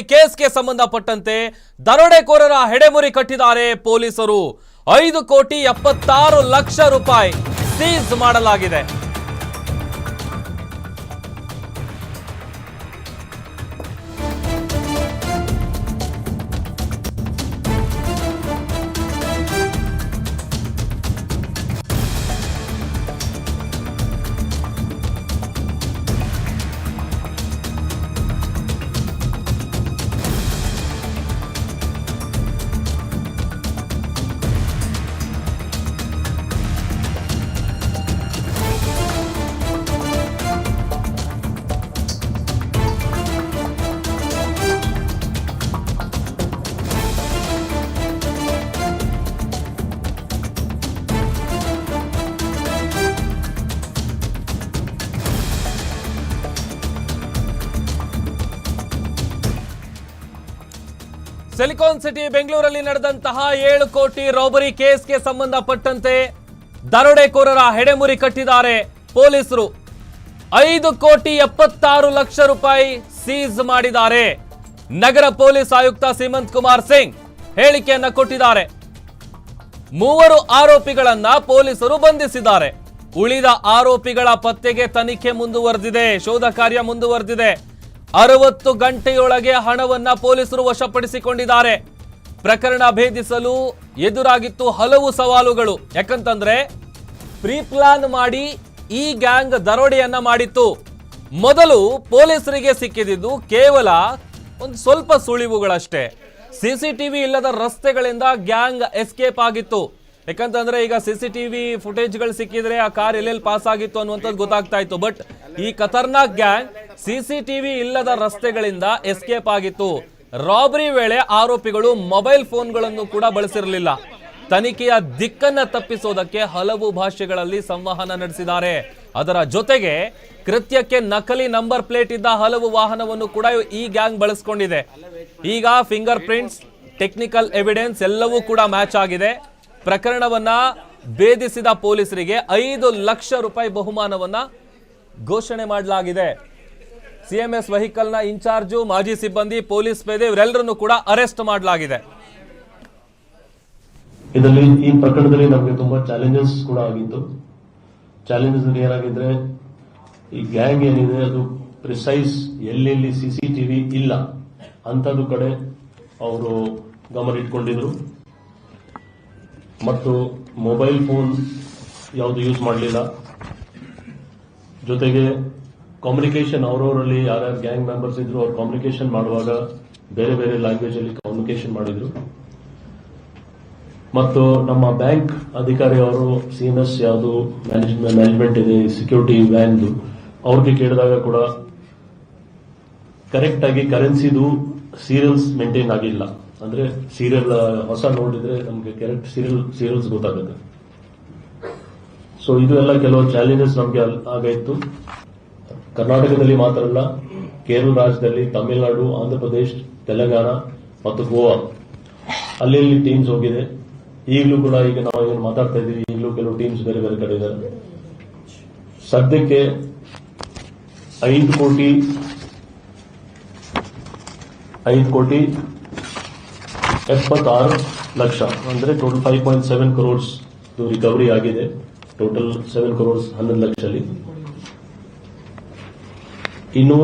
Robbery ಕೇಸ್ಗೆ ಸಂಬಂಧಪಟ್ಟಂತೆ ದರೋಡೆಕೋರರ ಹೆಡೆಮುರಿ ಕಟ್ಟಿದ್ದಾರೆ ಪೊಲೀಸರು. ಐದು ಕೋಟಿ ಎಪ್ಪತ್ತಾರು ಲಕ್ಷ ರೂಪಾಯಿ ಸೀಸ್ ಮಾಡಲಾಗಿದೆ. ಸಿಲಿಕಾನ್ ಸಿಟಿ ಬೆಂಗಳೂರಲ್ಲಿ ನಡೆದಂತಹ ಏಳು ಕೋಟಿ ರಾಬರಿ ಕೇಸ್ಗೆ ಸಂಬಂಧಪಟ್ಟಂತೆ ದರೋಡೆಕೋರರ ಹೆಡೆಮುರಿ ಕಟ್ಟಿದ್ದಾರೆ ಪೊಲೀಸರು. ಐದು ಕೋಟಿ ಎಪ್ಪತ್ತಾರು ಲಕ್ಷ ರೂಪಾಯಿ ಸೀಸ್ ಮಾಡಿದ್ದಾರೆ. ನಗರ ಪೊಲೀಸ್ ಆಯುಕ್ತ ಸೀಮಂತ್ ಕುಮಾರ್ ಸಿಂಗ್ ಹೇಳಿಕೆಯನ್ನ ಕೊಟ್ಟಿದ್ದಾರೆ. ಮೂವರು ಆರೋಪಿಗಳನ್ನ ಪೊಲೀಸರು ಬಂಧಿಸಿದ್ದಾರೆ. ಉಳಿದ ಆರೋಪಿಗಳ ಪತ್ತೆಗೆ ತನಿಖೆ ಮುಂದುವರೆದಿದೆ, ಶೋಧ ಕಾರ್ಯ ಮುಂದುವರೆದಿದೆ. ಅರವತ್ತು ಗಂಟೆಯೊಳಗೆ ಹಣವನ್ನ ಪೊಲೀಸರು ವಶಪಡಿಸಿಕೊಂಡಿದ್ದಾರೆ. ಪ್ರಕರಣ ಭೇದಿಸಲು ಎದುರಾಗಿತ್ತು ಹಲವು ಸವಾಲುಗಳು. ಯಾಕಂತಂದ್ರೆ ಪ್ಲಾನ್ ಮಾಡಿ ಈ ಗ್ಯಾಂಗ್ ದರೋಡೆಯನ್ನ ಮಾಡಿತ್ತು. ಮೊದಲು ಪೊಲೀಸರಿಗೆ ಸಿಕ್ಕಿದ್ದು ಕೇವಲ ಒಂದು ಸ್ವಲ್ಪ ಸುಳಿವುಗಳಷ್ಟೇ. ಸಿಸಿಟಿವಿ ಇಲ್ಲದ ರಸ್ತೆಗಳಿಂದ ಗ್ಯಾಂಗ್ ಎಸ್ಕೇಪ್ ಆಗಿತ್ತು. ಯಾಕಂತಂದ್ರೆ ಈಗ ಸಿಸಿಟಿವಿ ಫುಟೇಜ್ಗಳು ಸಿಕ್ಕಿದ್ರೆ ಆ ಕಾರ್ ಎಲ್ಲೆಲ್ಲಿ ಪಾಸ್ ಆಗಿತ್ತು ಅನ್ನುವಂಥದ್ದು ಗೊತ್ತಾಗ್ತಾ ಇತ್ತು. ಬಟ್ ಈ ಖತರ್ನಾಕ್ ಗ್ಯಾಂಗ್ ಸಿಸಿಟಿವಿ ಇಲ್ಲದ ರಸ್ತೆಗಳಿಂದ ಎಸ್ಕೇಪ್ ಆಗಿತ್ತು. ರಾಬರಿ ವೇಳೆ ಆರೋಪಿಗಳು ಮೊಬೈಲ್ ಫೋನ್ಗಳನ್ನು ಕೂಡ ಬಳಸಿರಲಿಲ್ಲ. ತನಿಖೆಯ ದಿಕ್ಕನ್ನ ತಪ್ಪಿಸೋದಕ್ಕೆ ಹಲವು ಭಾಷೆಗಳಲ್ಲಿ ಸಂವಹನ ನಡೆಸಿದ್ದಾರೆ. ಅದರ ಜೊತೆಗೆ ಕೃತ್ಯಕ್ಕೆ ನಕಲಿ ನಂಬರ್ ಪ್ಲೇಟ್ ಇದ್ದ ಹಲವು ವಾಹನವನ್ನು ಕೂಡ ಈ ಗ್ಯಾಂಗ್ ಬಳಸ್ಕೊಂಡಿದೆ. ಈಗ ಫಿಂಗರ್ ಪ್ರಿಂಟ್ಸ್ ಟೆಕ್ನಿಕಲ್ ಎವಿಡೆನ್ಸ್ ಎಲ್ಲವೂ ಕೂಡ ಮ್ಯಾಚ್ ಆಗಿದೆ. ಪ್ರಕರಣವನ್ನ ಭೇದಿಸಿದ ಪೊಲೀಸರಿಗೆ ಐದು ಲಕ್ಷ ರೂಪಾಯಿ ಬಹುಮಾನವನ್ನ ಘೋಷಣೆ ಮಾಡಲಾಗಿದೆ. ಸಿಎಂಎಸ್ ವೆಹಿಕಲ್ನ ಇನ್ಚಾರ್ಜು, ಮಾಜಿ ಸಿಬ್ಬಂದಿ, ಪೊಲೀಸ್ ಪೇದೆ ಇವರೆಲ್ಲರನ್ನು ಕೂಡ ಅರೆಸ್ಟ್ ಮಾಡಲಾಗಿದೆ. ಇದರಲ್ಲಿ ಈ ಪ್ರಕರಣದಲ್ಲಿ ನಮಗೆ ತುಂಬಾ ಚಾಲೆಂಜಸ್ ಕೂಡ ಆಗಿತ್ತು. ಚಾಲೆಂಜಸ್ ಏನಾಗಿದ್ರೆ, ಈ ಗ್ಯಾಂಗ್ ಏನಿದೆ, ಅದು ಪ್ರಿಸೈಸ್ ಎಲ್ಲೆಲ್ಲಿ ಸಿಸಿಟಿವಿ ಇಲ್ಲ ಅಂತದ್ದು ಕಡೆ ಅವರು ಗಮನ ಇಟ್ಕೊಂಡಿದ್ರು. ಮತ್ತು ಮೊಬೈಲ್ ಫೋನ್ ಯಾವುದು ಯೂಸ್ ಮಾಡಲಿಲ್ಲ. ಜೊತೆಗೆ ಕಮ್ಯುನಿಕೇಶನ್ ಅವರವರಲ್ಲಿ ಯಾರ್ಯಾರು ಗ್ಯಾಂಗ್ ಮೆಂಬರ್ಸ್ ಇದ್ರು, ಅವ್ರು ಕಮ್ಯುನಿಕೇಶನ್ ಮಾಡುವಾಗ ಬೇರೆ ಬೇರೆ ಲ್ಯಾಂಗ್ವೇಜ್ ಅಲ್ಲಿ ಕಮ್ಯುನಿಕೇಶನ್ ಮಾಡಿದ್ರು. ಮತ್ತು ನಮ್ಮ ಬ್ಯಾಂಕ್ ಅಧಿಕಾರಿ ಅವರು ಸಿಎಂಎಸ್ ಯಾವುದು ಮ್ಯಾನೇಜ್ಮೆಂಟ್ ಮ್ಯಾನೇಜ್ಮೆಂಟ್ ಇದೆ ಸೆಕ್ಯೂರಿಟಿ ವ್ಯಾನ್ದು ಅವ್ರಿಗೆ ಕೇಳಿದಾಗ ಕೂಡ ಕರೆಕ್ಟ್ ಆಗಿ ಕರೆನ್ಸಿದು ಸೀರಿಯಲ್ಸ್ ಮೇಂಟೈನ್ ಆಗಿಲ್ಲ. ಅಂದ್ರೆ ಸೀರಿಯಲ್ ಹೊಸ ನೋಡಿದ್ರೆ ನಮಗೆ ಕರೆಕ್ಟ್ ಸೀರಿಯಲ್ ಸೀರಿಯಲ್ಸ್ ಗೊತ್ತಾಗುತ್ತೆ. ಸೊ ಇದು ಎಲ್ಲ ಕೆಲವು ಚಾಲೆಂಜಸ್ ನಮಗೆ ಆಗಿತ್ತು ಕರ್ನಾಟಕದಲ್ಲಿ ಮಾತ್ರ ಅಲ್ಲ, ಕೇರಳ ರಾಜ್ಯದಲ್ಲಿ ತಮಿಳುನಾಡು ಆಂಧ್ರ ಪ್ರದೇಶ್ ತೆಲಂಗಾಣ ಮತ್ತು ಗೋವಾ. ಅಲ್ಲಿ ಇಲ್ಲಿ ಟೀಮ್ಸ್ ಹೋಗಿದೆ. ಈಗಲೂ ಕೂಡ ಈಗ ನಾವು ಏನು ಮಾತಾಡ್ತಾ ಇದ್ದೀವಿ, ಈಗಲೂ ಕೆಲವು ಟೀಮ್ಸ್ ಬೇರೆ ಬೇರೆ ಕಡೆ ಇದ್ದಾರೆ. ಸದ್ಯಕ್ಕೆ ಐದು ಕೋಟಿ ಐದು ಕೋಟಿ ಎಪ್ಪತ್ತಾರು ಲಕ್ಷ ಅಂದ್ರೆ total five point seven crores recovery ಆಗಿದೆ. ಟೋಟಲ್ ಸೆವೆನ್ ಕ್ರೋರ್ಸ್ ಹನ್ನೊಂದು ಲಕ್ಷದಲ್ಲಿ ಇನ್ನು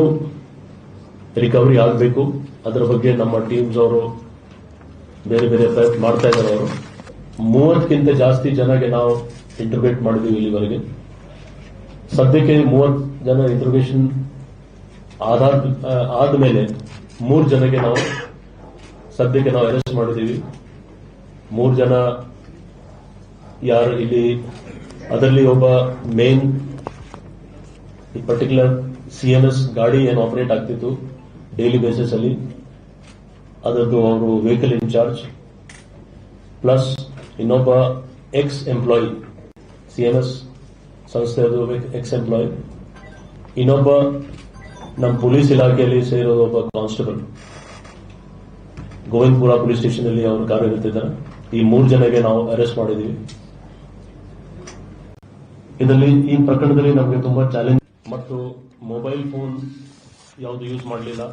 ರಿಕವರಿ ಆಗಬೇಕು. ಅದರ ಬಗ್ಗೆ ನಮ್ಮ ಟೀಮ್ಸ್ ಅವರು ಬೇರೆ ಬೇರೆ ಪ್ರಯತ್ನ ಮಾಡ್ತಾ ಇದ್ದಾರೆ ಅವರು. ಮೂವತ್ತಕ್ಕಿಂತ ಜಾಸ್ತಿ ಜನಗೆ ನಾವು ಇಂಟರ್ವ್ಯೂಟ್ ಮಾಡಿದೀವಿ ಇಲ್ಲಿವರೆಗೆ. ಸದ್ಯಕ್ಕೆ ಮೂವತ್ತು ಜನ ಇಂಟರ್ವೇಷನ್ ಆದ ಮೇಲೆ ಮೂರು ಜನಕ್ಕೆ ನಾವು ಸದ್ಯಕ್ಕೆ ನಾವು ಅರೆಸ್ಟ್ ಮಾಡಿದೀವಿ ಮೂರು ಜನ ಯಾರು ಇಲ್ಲಿ, ಅದರಲ್ಲಿ ಒಬ್ಬ ಮೇನ್ ಈ ಪರ್ಟಿಕ್ಯುಲರ್ ಸಿಎಂಎಸ್ ಗಾಡಿ ಏನು ಆಪರೇಟ್ ಆಗ್ತಿತ್ತು ಡೈಲಿ ಬೇಸಿಸ್ ಅಲ್ಲಿ. ಅದರದ್ದು ಅವರು ವೆಹಿಕಲ್ ಇನ್ಚಾರ್ಜ್ ಪ್ಲಸ್ ಇನ್ನೊಬ್ಬ ಎಕ್ಸ್ ಎಂಪ್ಲಾಯಿ ಸಿಎಂಎಸ್ ಸಂಸ್ಥೆಯದು ಎಕ್ಸ್ ಎಂಪ್ಲಾಯಿ ಇನ್ನೊಬ್ಬ ನಮ್ಮ ಪೊಲೀಸ್ ಇಲಾಖೆಯಲ್ಲಿ ಸೇರೋದು ಒಬ್ಬ ಕಾನ್ಸ್ಟೇಬಲ್ ಗೋವಿಂದಪುರ ಪೊಲೀಸ್ ಸ್ಟೇಷನ್ ಅಲ್ಲಿ ಅವರು ಕಾರ್ಯನಿರ್ತಿದ್ದಾರೆ ಈ ಮೂರು ಜನಗೆ ನಾವು ಅರೆಸ್ಟ್ ಮಾಡಿದೀವಿ ಇದರಲ್ಲಿ ಈ ಪ್ರಕರಣದಲ್ಲಿ ನಮಗೆ ತುಂಬಾ ಚಾಲೆಂಜ್ ಮತ್ತು ಮೊಬೈಲ್ ಫೋನ್ ಯಾವುದು ಯೂಸ್ ಮಾಡಲಿಲ್ಲ.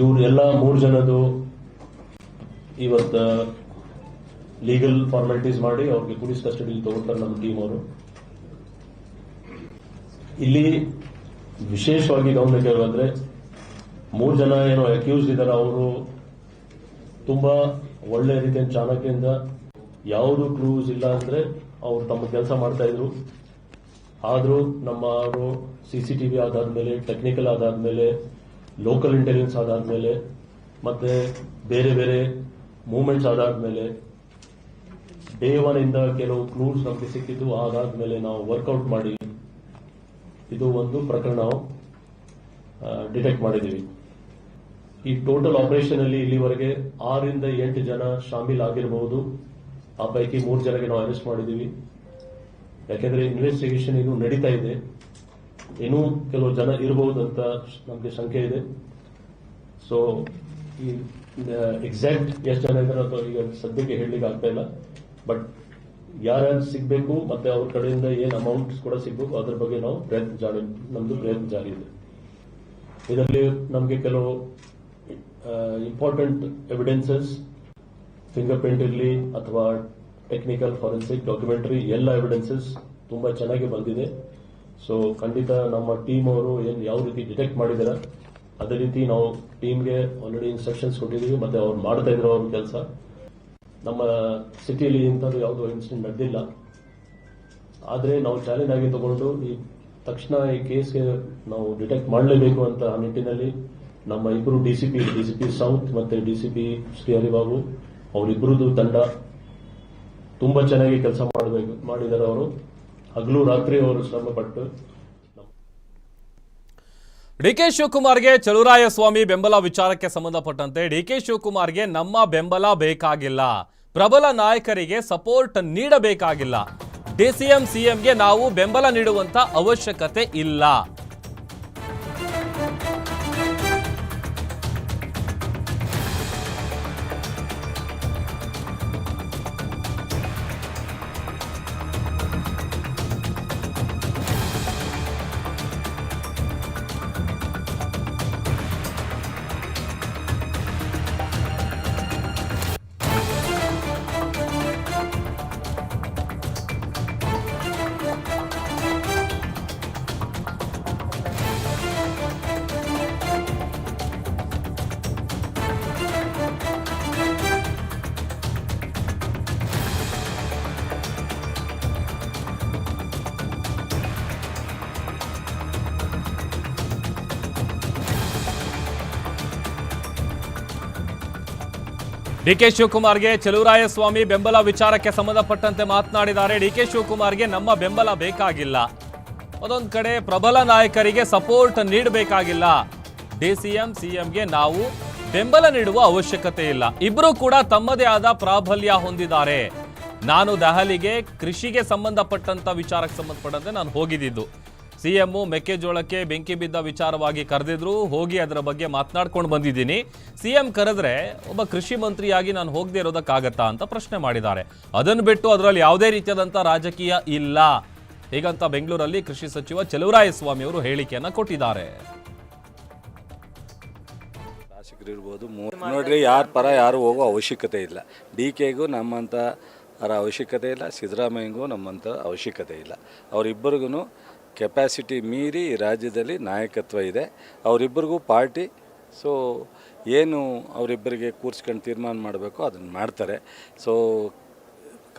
ಇವರು ಎಲ್ಲ ಮೂರು ಜನದು ಇವತ್ತ ಲೀಗಲ್ ಫಾರ್ಮಾಲಿಟೀಸ್ ಮಾಡಿ ಅವ್ರಿಗೆ ಪೊಲೀಸ್ ಕಸ್ಟಡಿಯಲ್ಲಿ ತಗೊಳ್ತಾರೆ ನಮ್ಮ ಟೀಮ್ ಅವರು. ಇಲ್ಲಿ ವಿಶೇಷವಾಗಿ ಗಮನಕ್ಕೆ ಬಂದ್ರೆ ಮೂರು ಜನ ಏನೋ ಅಕ್ಯೂಸ್ ಇದ್ದಾರೆ, ಅವರು ತುಂಬಾ ಒಳ್ಳೆ ರೀತಿಯ ಚಾಣಕ್ಯದಿಂದ ಯಾವುದು ಕ್ಲೂಸ್ ಇಲ್ಲ ಅಂದ್ರೆ ಅವರು ತಮ್ಮ ಕೆಲಸ ಮಾಡ್ತಾ ಇದ್ರು. ಆದರೂ ನಮ್ಮ ಅವರು ಸಿಸಿಟಿವಿ ಮೇಲೆ ಟೆಕ್ನಿಕಲ್ ಆದಾದ್ಮೇಲೆ ಲೋಕಲ್ ಇಂಟೆಲಿಜೆನ್ಸ್ ಆದಾದ್ಮೇಲೆ ಮತ್ತೆ ಬೇರೆ ಬೇರೆ ಮೂವ್ಮೆಂಟ್ಸ್ ಆದಾದ್ಮೇಲೆ ಡೇ ಒನ್ ಇಂದ ಕೆಲವು ಕ್ಲೂಸ್ ನಮಗೆ ಸಿಕ್ಕಿದ್ದು, ಅದಾದ್ಮೇಲೆ ನಾವು ವರ್ಕೌಟ್ ಮಾಡಿ, ಇದು ಒಂದು ಪ್ರಕರಣ ಡಿಟೆಕ್ಟ್ ಮಾಡಿದ್ದೀವಿ. ಈ ಟೋಟಲ್ ಆಪರೇಷನ್ ಅಲ್ಲಿ ಇಲ್ಲಿವರೆಗೆ ಆರರಿಂದ ಎಂಟು ಜನ ಶಾಮೀಲ್ ಆಗಿರಬಹುದು ಆ ಪೈಕಿ ಮೂರು ಜನಕ್ಕೆ ನಾವು ಅರೆಸ್ಟ್ ಮಾಡಿದ್ದೀವಿ. ಯಾಕೆಂದ್ರೆ ಇನ್ವೆಸ್ಟಿಗೇಷನ್ ಇನ್ನೂ ನಡೀತಾ ಇದೆ. ಇನ್ನೂ ಕೆಲವು ಜನ ಇರಬಹುದು ಅಂತ ನಮಗೆ ಶಂಕೆ ಇದೆ. ಸೊ ಈ ಎಕ್ಸಾಕ್ಟ್ ಎಷ್ಟು ಜನ ಇದ್ದಾರೆ ಅಥವಾ ಈಗ ಸದ್ಯಕ್ಕೆ ಹೇಳಲಿಕ್ಕೆ ಆಗ್ತಾ ಇಲ್ಲ. ಬಟ್ ಯಾರ್ಯಾರು ಸಿಗಬೇಕು ಮತ್ತೆ ಅವ್ರ ಕಡೆಯಿಂದ ಏನು ಅಮೌಂಟ್ಸ್ ಕೂಡ ಸಿಗಬೇಕು, ಅದ್ರ ಬಗ್ಗೆ ನಾವು ಪ್ರಯತ್ನ ನಮ್ದು ಪ್ರಯತ್ನ ಜಾರಿ ಇದೆ. ಇದರಲ್ಲಿ ನಮಗೆ ಕೆಲವು ಇಂಪಾರ್ಟೆಂಟ್ ಎವಿಡೆನ್ಸಸ್ ಫಿಂಗರ್ ಪ್ರಿಂಟ್ ಇರಲಿ ಅಥವಾ ಟೆಕ್ನಿಕಲ್ ಫಾರೆನ್ಸಿಕ್ ಡಾಕ್ಯುಮೆಂಟರಿ ಎಲ್ಲ ಎವಿಡೆನ್ಸಸ್ ತುಂಬಾ ಚೆನ್ನಾಗಿ ಬಂದಿದೆ. ಸೊ ಖಂಡಿತ ನಮ್ಮ ಟೀಮ್ ಅವರು ಏನು ಯಾವ ರೀತಿ ಡಿಟೆಕ್ಟ್ ಮಾಡಿದಾರೆ, ಅದೇ ರೀತಿ ನಾವು ಟೀಮ್ಗೆ ಆಲ್ರೆಡಿ ಇನ್ಸ್ಟ್ರಕ್ಷನ್ಸ್ ಕೊಟ್ಟಿದ್ದೀವಿ ಮತ್ತೆ ಅವ್ರು ಮಾಡ್ತಾ ಇದ್ರು ಅವ್ರ ಕೆಲಸ. ನಮ್ಮ ಸಿಟಿಯಲ್ಲಿ ಇಂಥದ್ದು ಯಾವುದೋ ಇನ್ಸಿಡೆಂಟ್ ನಡೆದಿಲ್ಲ. ಆದ್ರೆ ನಾವು ಚಾಲೆಂಜ್ ಆಗಿ ತಗೊಂಡು ಈ ತಕ್ಷಣ ಈ ಕೇಸ್ಗೆ ನಾವು ಡಿಟೆಕ್ಟ್ ಮಾಡಲೇಬೇಕು ಅಂತ ಆ ನಿಟ್ಟಿನಲ್ಲಿ ನಮ್ಮ ಇಬ್ಬರು ಡಿಸಿಪಿ ಡಿಸಿಪಿ ಸೌತ್ ಮತ್ತೆ ಡಿಸಿಪಿ ಶ್ರೀ ಹರಿಬಾಬು ಅವರಿಬ್ಬರದು ತಂಡ ತುಂಬಾ ಚೆನ್ನಾಗಿ ಕೆಲಸ ಮಾಡಬೇಕು, ಮಾಡಿದ್ದಾರೆ ಅವರು. ಹಗಲು ರಾತ್ರಿ ಅವರು ಶ್ರಮ ಪಟ್ಟು ಡಿಕೆ ಶಿವಕುಮಾರ್ಗೆ ಚಲುರಾಯಸ್ವಾಮಿ ಬೆಂಬಲ ವಿಚಾರಕ್ಕೆ ಸಂಬಂಧಪಟ್ಟಂತೆ ಡಿಕೆ ಶಿವಕುಮಾರ್ಗೆ ನಮ್ಮ ಬೆಂಬಲ ಬೇಕಾಗಿಲ್ಲ. ಪ್ರಬಲ ನಾಯಕರಿಗೆ ಸಪೋರ್ಟ್ ನೀಡಬೇಕಾಗಿಲ್ಲ. ಡಿಸಿಎಂ ಸಿಎಂಗೆ ನಾವು ಬೆಂಬಲ ನೀಡುವಂತ ಅವಶ್ಯಕತೆ ಇಲ್ಲ. ಡಿಕೆ ಶಿವಕುಮಾರ್ಗೆ ಚಲುರಾಯಸ್ವಾಮಿ ಬೆಂಬಲ ವಿಚಾರಕ್ಕೆ ಸಂಬಂಧಪಟ್ಟಂತೆ ಮಾತನಾಡಿದ್ದಾರೆ. ಡಿಕೆ ಶಿವಕುಮಾರ್ಗೆ ನಮ್ಮ ಬೆಂಬಲ ಬೇಕಾಗಿಲ್ಲ. ಅದೊಂದು ಕಡೆ ಪ್ರಬಲ ನಾಯಕರಿಗೆ ಸಪೋರ್ಟ್ ನೀಡಬೇಕಾಗಿಲ್ಲ. ಡಿಸಿಎಂ ಸಿಎಂಗೆ ನಾವು ಬೆಂಬಲ ನೀಡುವ ಅವಶ್ಯಕತೆ ಇಲ್ಲ. ಇಬ್ಬರು ಕೂಡ ತಮ್ಮದೇ ಆದ ಪ್ರಾಬಲ್ಯ ಹೊಂದಿದ್ದಾರೆ. ನಾನು ದೆಹಲಿಗೆ ಕೃಷಿಗೆ ಸಂಬಂಧಪಟ್ಟಂತ ವಿಚಾರಕ್ಕೆ ಸಂಬಂಧಪಟ್ಟಂತೆ ನಾನು ಹೋಗಿದ್ದಿದ್ದು ಸಿಎಂ ಮೆಕ್ಕೆಜೋಳಕ್ಕೆ ಬೆಂಕಿ ಬಿದ್ದ ವಿಚಾರವಾಗಿ ಕರೆದಿದ್ರು. ಹೋಗಿ ಅದರ ಬಗ್ಗೆ ಮಾತನಾಡ್ಕೊಂಡು ಬಂದಿದ್ದೀನಿ. ಸಿಎಂ ಕರೆದ್ರೆ ಒಬ್ಬ ಕೃಷಿ ಮಂತ್ರಿಯಾಗಿ ನಾನು ಹೋಗದೆ ಇರೋದಕ್ಕಾಗತ್ತಾ ಅಂತ ಪ್ರಶ್ನೆ ಮಾಡಿದ್ದಾರೆ. ಅದನ್ನು ಬಿಟ್ಟು ಅದರಲ್ಲಿ ಯಾವುದೇ ರೀತಿಯಾದಂಥ ರಾಜಕೀಯ ಇಲ್ಲ. ಹೀಗಂತ ಬೆಂಗಳೂರಲ್ಲಿ ಕೃಷಿ ಸಚಿವ ಚಲುವರಾಯಸ್ವಾಮಿ ಅವರು ಹೇಳಿಕೆಯನ್ನ ಕೊಟ್ಟಿದ್ದಾರೆ. ಇರ್ಬೋದು ನೋಡ್ರಿ, ಯಾರ ಪರ ಯಾರು ಹೋಗೋ ಅವಶ್ಯಕತೆ ಇಲ್ಲ. ಡಿ ಕೆಗೂ ನಮ್ಮಂಥ ಅವರ ಅವಶ್ಯಕತೆ ಇಲ್ಲ, ಸಿದ್ದರಾಮಯ್ಯಗೂ ನಮ್ಮಂಥ ಅವಶ್ಯಕತೆ ಇಲ್ಲ. ಅವರಿಬ್ಬರಿಗೂ ಕೆಪಾಸಿಟಿ ಮೀರಿ ರಾಜ್ಯದಲ್ಲಿ ನಾಯಕತ್ವ ಇದೆ. ಅವರಿಬ್ಬರಿಗೂ ಪಾರ್ಟಿ ಸೊ ಏನು ಅವರಿಬ್ಬರಿಗೆ ಕೂರಿಸ್ಕೊಂಡು ತೀರ್ಮಾನ ಮಾಡಬೇಕು ಅದನ್ನು ಮಾಡ್ತಾರೆ. ಸೊ